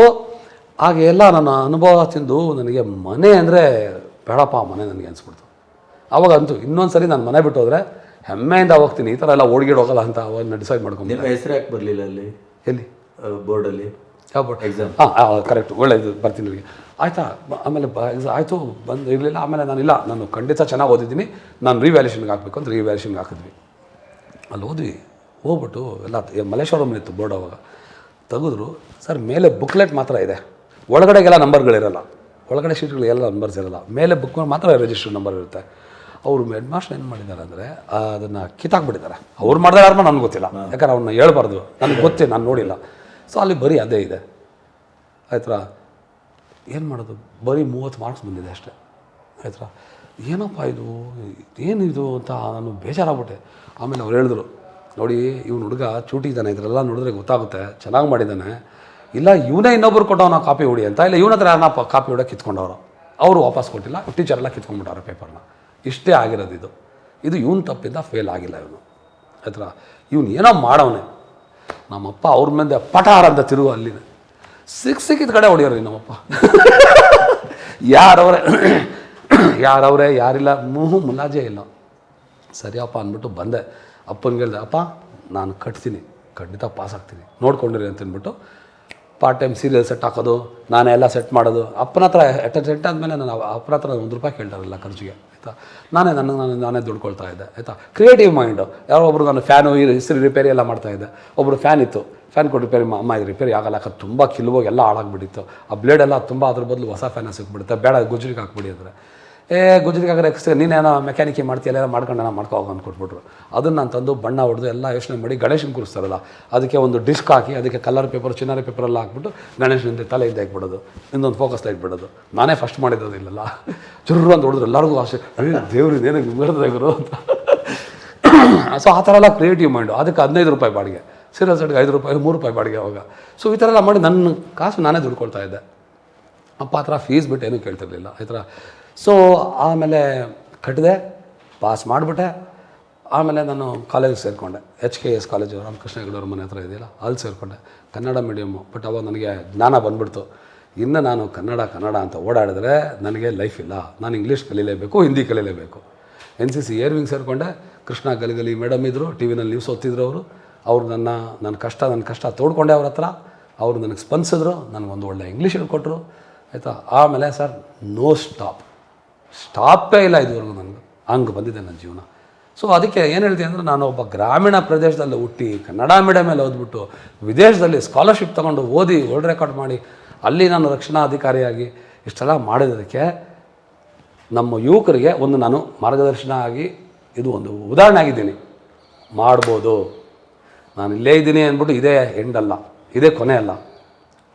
ಹಾಗೆ ಎಲ್ಲ ನನ್ನ ಅನುಭವ ತಿಂದು ನನಗೆ ಮನೆ ಅಂದರೆ ಬೇಡಪ್ಪ ಮನೆ ನನಗೆ ಅನಿಸ್ಬಿಡ್ತು. ಅವಾಗಂತೂ ಇನ್ನೊಂದು ಸರಿ ನಾನು ಮನೆ ಬಿಟ್ಟು ಹೋದರೆ ಹೆಮ್ಮೆಯಿಂದ ಹೋಗ್ತೀನಿ. ಈ ಥರ ಎಲ್ಲ ಓಡ್ಗಿಡ್ ಹೋಗಲ್ಲ ಅಂತ ಅವಾಗ ಡಿಸೈಡ್ ಮಾಡ್ಕೊಂಡು ನಿಮ್ಮ ಹೆಸರು ಯಾಕೆ ಬರಲಿಲ್ಲ ಅಲ್ಲಿ? ಎಲ್ಲಿ? ಬೋರ್ಡಲ್ಲಿ ಯಾವ ಬೋರ್ಡ್ ಎಕ್ಸಾಮ್ ಹಾಂ ಕರೆಕ್ಟ್ ಒಳ್ಳೆಯದು ಬರ್ತೀನಿ ನನಗೆ ಆಯಿತಾ? ಆಮೇಲೆ ಬ ಆಯಿತು ಬಂದು ಇರಲಿಲ್ಲ. ಆಮೇಲೆ ನಾನು ಇಲ್ಲ ನಾನು ಖಂಡಿತ ಚೆನ್ನಾಗಿ ಓದಿದ್ದೀನಿ. ನಾನು ರಿವ್ಯಾಲ್ಯೂಷನ್ಗೆ ಹಾಕಬೇಕು ಅಂತ ರಿವ್ಯಾಲ್ಯೂಷನ್ಗೆ ಹಾಕಿದ್ವಿ. ಅಲ್ಲಿ ಹೋದ್ವಿ. ಹೋಗ್ಬಿಟ್ಟು ಎಲ್ಲ ಮಲೇಶ್ವರಂ ಇತ್ತು ಬೋರ್ಡ್ ಅವಾಗ. ತೆಗೆದ್ರು. ಸರ್ ಮೇಲೆ ಬುಕ್ಲೆಟ್ ಮಾತ್ರ ಇದೆ. ಒಳಗಡೆಗೆಲ್ಲ ನಂಬರ್ಗಳಿರಲ್ಲ ಒಳಗಡೆ ಶೀಟ್ಗಳಿಗೆಲ್ಲ ನಂಬರ್ಸ್ ಇರಲ್ಲ. ಮೇಲೆ ಬುಕ್ ಮಾತ್ರ ರಿಜಿಸ್ಟರ್ ನಂಬರ್ ಇರುತ್ತೆ. ಅವರು ಹೆಡ್ ಮಾಸ್ಟರ್ ಏನು ಮಾಡಿದ್ದಾರೆ ಅಂದರೆ ಅದನ್ನು ಕಿತ್ತಾಕ್ಬಿಟ್ಟಿದ್ದಾರೆ. ಅವ್ರು ಮಾಡಿದಾರೆ ಯಾರು ನನಗೆ ಗೊತ್ತಿಲ್ಲ. ಯಾಕಂದ್ರೆ ಅವ್ರನ್ನ ಹೇಳ್ಬಾರ್ದು. ನನಗೆ ಗೊತ್ತೇ ನಾನು ನೋಡಿಲ್ಲ. ಸೊ ಅಲ್ಲಿ ಬರೀ ಅದೇ ಇದೆ. ಆಯ್ತಾ ಏನು ಮಾಡೋದು? ಬರೀ ಮೂವತ್ತು ಮಾರ್ಕ್ಸ್ ಬಂದಿದೆ ಅಷ್ಟೇ. ಆಯ್ತಾ ಏನಪ್ಪ ಇದು? ಏನಿದು ಅಂತ ನಾನು ಬೇಜಾರಾಗ್ಬಿಟ್ಟೆ. ಆಮೇಲೆ ಅವ್ರು ಹೇಳಿದ್ರು, ನೋಡಿ, ಇವ್ನು ಹುಡುಗ ಚೂಟಿ ಇದ್ದಾನೆ, ಇದರೆಲ್ಲ ನೋಡಿದ್ರೆ ಗೊತ್ತಾಗುತ್ತೆ, ಚೆನ್ನಾಗಿ ಮಾಡಿದ್ದಾನೆ. ಇಲ್ಲ, ಇವನೇ ಇನ್ನೊಬ್ರು ಕೊಟ್ಟವನ ಕಾಪಿ ಹೊಡಿ ಅಂತ. ಇಲ್ಲ ಇವನ ಹತ್ರ ಯಾರನ್ನ ಕಾಪಿ ಹೊಡೋಕೆ ಕಿತ್ಕೊಂಡವರು. ಅವರು ವಾಪಸ್ ಕೊಟ್ಟಿಲ್ಲ, ಟೀಚರ್ ಎಲ್ಲ ಕಿತ್ಕೊಂಡ್ಬಿಟ್ಟವ್ರೆ ಪೇಪರ್ನ. ಇಷ್ಟೇ ಆಗಿರೋದು ಇದು. ಇದು ಇವನ್ ತಪ್ಪಿಂದ ಫೇಲ್ ಆಗಿಲ್ಲ ಇವನು. ಆಯ್ತಾ ಇವನು ಏನೋ ಮಾಡವನೆ. ನಮ್ಮಪ್ಪ ಅವ್ರ ಮುಂದೆ ಪಟಾರ ಅಂತ ತಿರುಗು ಅಲ್ಲಿ ಸಿಕ್ ಸಿಕ್ಕಿದ ಕಡೆ ಹೊಡಿಯೋರು ನಮ್ಮಪ್ಪ. ಯಾರವ್ರೆ? ಯಾರವ್ರೆ, ಯಾರಿಲ್ಲ, ಮೂಹು ಮುಲಾಜೆ ಇಲ್ಲ. ಸರಿಯಪ್ಪ ಅಂದ್ಬಿಟ್ಟು ಬಂದೆ. ಅಪ್ಪನಿಗೆ ಹೇಳ್ದೆ, ಅಪ್ಪ, ನಾನು ಕಟ್ತೀನಿ. ಖಂಡಿತ ಪಾಸ್ ಆಗ್ತೀನಿ. ನೋಡ್ಕೊಂಡಿರಿ ಅಂತ ಅಂದ್ಬಿಟ್ಟು ಪಾರ್ಟ್ ಟೈಮ್ ಸೀರಿಯಲ್ ಸೆಟ್ ಹಾಕೋದು, ನಾನೇ ಎಲ್ಲ ಸೆಟ್ ಮಾಡೋದು. ಅಪ್ಪನ ಹತ್ರ ಎಟ್ ಸೆಟ್ ಆದಮೇಲೆ ನಾನು ಅಪ್ಪನ ಹತ್ರ ಒಂದು ರೂಪಾಯಿ ಕೇಳ್ತಾರಲ್ಲ ಖರ್ಚಿಗೆ, ಆಯಿತಾ? ನಾನೇ ನನ್ನ ನಾನು ನಾನೇ ದುಡ್ಕೊಳ್ತಾ ಇದ್ದೆ, ಆಯಿತಾ? ಕ್ರಿಯೇಟಿವ್ ಮೈಂಡು ಯಾರೋ ಒಬ್ಬರು ನಾನು ಫ್ಯಾನು ಇಸ್ತ್ರಿ ರಿಪೇರಿ ಎಲ್ಲ ಮಾಡ್ತಾ ಇದ್ದೆ. ಒಬ್ಬರು ಫ್ಯಾನ್ ಇತ್ತು. ಫ್ಯಾನ್ ಕೊಟ್ಟು ರಿಪೇರಿ ಅಮ್ಮ ಇದು ರಿಪೇರಿ ಆಗಲ್ಲ ಯಾಕಂದ್ರೆ ತುಂಬ ಕಿಲುವಾಗಿ ಎಲ್ಲ ಹಾಳಾಗ್ಬಿಟ್ಟಿತ್ತು. ಆ ಬ್ಲೇಡೆಲ್ಲ ತುಂಬ ಅದ್ರ ಬದಲು ಹೊಸ ಫ್ಯಾನ ಸಿಕ್ಬಿಡುತ್ತೆ. ಬೇಡ, ಗುಜ್ರಿಗೆ ಹಾಕ್ಬಿಡಿ ಅಂದರೆ. ಏ ಗುಜರಿಗಾಗ್ರೆ ಹಾಕಿದ್ರೆ ಎಕ್ಸ್ ನೀನೇನೋ ಮೆಕ್ಯಾನಿಕಿ ಮಾಡ್ತೀಯಲ್ಲ, ಎಲ್ಲ ಮಾಡ್ಕೊಂಡು ನಾನು ಮಾಡ್ಕೋ ಅಂತ ಕೊಟ್ಬಿಟ್ರು ಅದನ್ನು ನಾನು ತಂದು ಬಣ್ಣ ಹೊಡೆದು ಎಲ್ಲ ಯೋಚನೆ ಮಾಡಿ ಗಣೇಶನ ಕೂರಿಸ್ತಾರಲ್ಲ, ಅದಕ್ಕೆ ಒಂದು ಡಿಸ್ಕ್ ಹಾಕಿ, ಅದಕ್ಕೆ ಕಲರ್ ಪೇಪರ್ ಚಿನ್ನಾರಿ ಪೇಪರ್ ಎಲ್ಲ ಹಾಕ್ಬಿಟ್ಟು ಗಣೇಶನಿಂದ ತಲೆ ಇದ್ದ ಹಾಕ್ಬಿಡೋದು ಇನ್ನೊಂದು ಫೋಕಸ್ ಲೈಟ್ ಬಿಡೋದು ನಾನೇ ಫಸ್ಟ್ ಮಾಡಿದ್ದು ಇಲ್ಲಲ್ಲ. ಚುರ್ರು ಅಂತ ಹೊಡೆದ್ರು, ಎಲ್ಲರಿಗೂ ಆಸೆ. ದೇವ್ರು ಏನಕ್ಕೆ ಬರ್ತದೆ ಅಂತ. ಸೊ ಆ ಥರ ಎಲ್ಲ ಕ್ರಿಯೇಟಿವ್ ಮೈಂಡು ಅದಕ್ಕೆ ಹದಿನೈದು ರೂಪಾಯಿ ಬಾಡಿಗೆ. ಸೀರಿಯಲ್ ಸೆಟ್ಗೆ ಐದು ರೂಪಾಯಿ, ಮೂರು ರೂಪಾಯಿ ಬಾಡಿಗೆ ಅವಾಗ. ಸೊ ಈ ಥರ ಎಲ್ಲ ಮಾಡಿ ನನ್ನ ಕಾಸು ನಾನೇ ದುಡ್ಕೊಳ್ತಾ ಇದ್ದೆ. ಅಪ್ಪ ಆ ಥರ ಫೀಸ್ ಬಿಟ್ಟು ಏನೂ ಕೇಳ್ತಿರ್ಲಿಲ್ಲ. ಈ ಥರ ಸೊ ಆಮೇಲೆ ಕಟ್ಟಿದೆ ಪಾಸ್ ಮಾಡಿಬಿಟ್ಟೆ. ಆಮೇಲೆ ನಾನು ಕಾಲೇಜಿಗೆ ಸೇರಿಕೊಂಡೆ. H K S college Ramakrishna ಹೆಗಡವ್ರ ಮನೆ ಹತ್ರ ಇದೆಯಲ್ಲ, ಅಲ್ಲಿ ಸೇರಿಕೊಂಡೆ. ಕನ್ನಡ ಮೀಡಿಯಮ್ಮು ಬಟ್ ಅವಾಗ ನನಗೆ ಜ್ಞಾನ ಬಂದ್ಬಿಡ್ತು. ಇನ್ನು ನಾನು ಕನ್ನಡ ಕನ್ನಡ ಅಂತ ಓಡಾಡಿದ್ರೆ ನನಗೆ ಲೈಫ್ ಇಲ್ಲ. ನಾನು ಇಂಗ್ಲೀಷ್ ಕಲೀಲೇಬೇಕು Hindi ಕಲೀಲೇಬೇಕು. N C C air wing ಸೇರಿಕೊಂಡೆ. ಕೃಷ್ಣ ಗಲಿಗಲಿ ಮೇಡಮ್ ಇದ್ದರು ಟಿ ವಿನಲ್ಲಿ ನ್ಯೂಸ್ ಓದ್ತಿದ್ರು ಅವರು. ಅವ್ರು ನನ್ನ ನನ್ನ ಕಷ್ಟ ನನ್ನ ಕಷ್ಟ ತೋಡ್ಕೊಂಡೆ ಅವ್ರ ಹತ್ರ. ಅವರು ನನಗೆ ಸ್ಪಂದಿಸಿದ್ರು. ನನಗೊಂದು ಒಳ್ಳೆ ಇಂಗ್ಲೀಷ್ ಹೇಳ್ಕೊಟ್ರು. ಆಯಿತಾ? ಆಮೇಲೆ ಸರ್ ನೋ ಸ್ಟಾಪ್ ಸ್ಟಾಪೇ ಇಲ್ಲ ಇದುವರೆಗೂ ನನಗೆ. ಹಂಗೆ ಬಂದಿದೆ ನನ್ನ ಜೀವನ. ಸೊ ಅದಕ್ಕೆ ಏನು ಹೇಳ್ತೀನಿ ಅಂದರೆ ನಾನು ಒಬ್ಬ ಗ್ರಾಮೀಣ ಪ್ರದೇಶದಲ್ಲಿ ಹುಟ್ಟಿ, ಕನ್ನಡ ಮೀಡಿಯಮಲ್ಲಿ ಓದ್ಬಿಟ್ಟು ವಿದೇಶದಲ್ಲಿ ಸ್ಕಾಲರ್ಶಿಪ್ ತೊಗೊಂಡು ಓದಿ ವರ್ಲ್ಡ್ ರೆಕಾರ್ಡ್ ಮಾಡಿ, ಅಲ್ಲಿ ನಾನು ರಕ್ಷಣಾ ಅಧಿಕಾರಿಯಾಗಿ ಇಷ್ಟೆಲ್ಲ ಮಾಡಿದ್ದಕ್ಕೆ ನಮ್ಮ ಯುವಕರಿಗೆ ಒಂದು ನಾನು ಮಾರ್ಗದರ್ಶನ ಆಗಿ ಇದು ಒಂದು ಉದಾಹರಣೆ ಆಗಿದ್ದೀನಿ. ಮಾಡ್ಬೋದು. ನಾನು ಇಲ್ಲೇ ಇದ್ದೀನಿ ಅಂದ್ಬಿಟ್ಟು ಇದೇ ಎಂಡ್ ಅಲ್ಲ, ಇದೇ ಕೊನೆ ಅಲ್ಲ.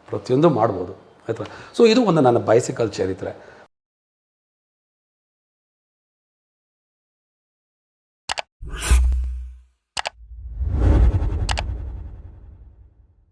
ಪ್ರತಿಯೊಂದು ಮಾಡ್ಬೋದು. ಆಯಿತಾ? ಸೊ ಇದು ಒಂದು ನನ್ನ ಬೈಸಿಕಲ್ ಚರಿತ್ರೆ.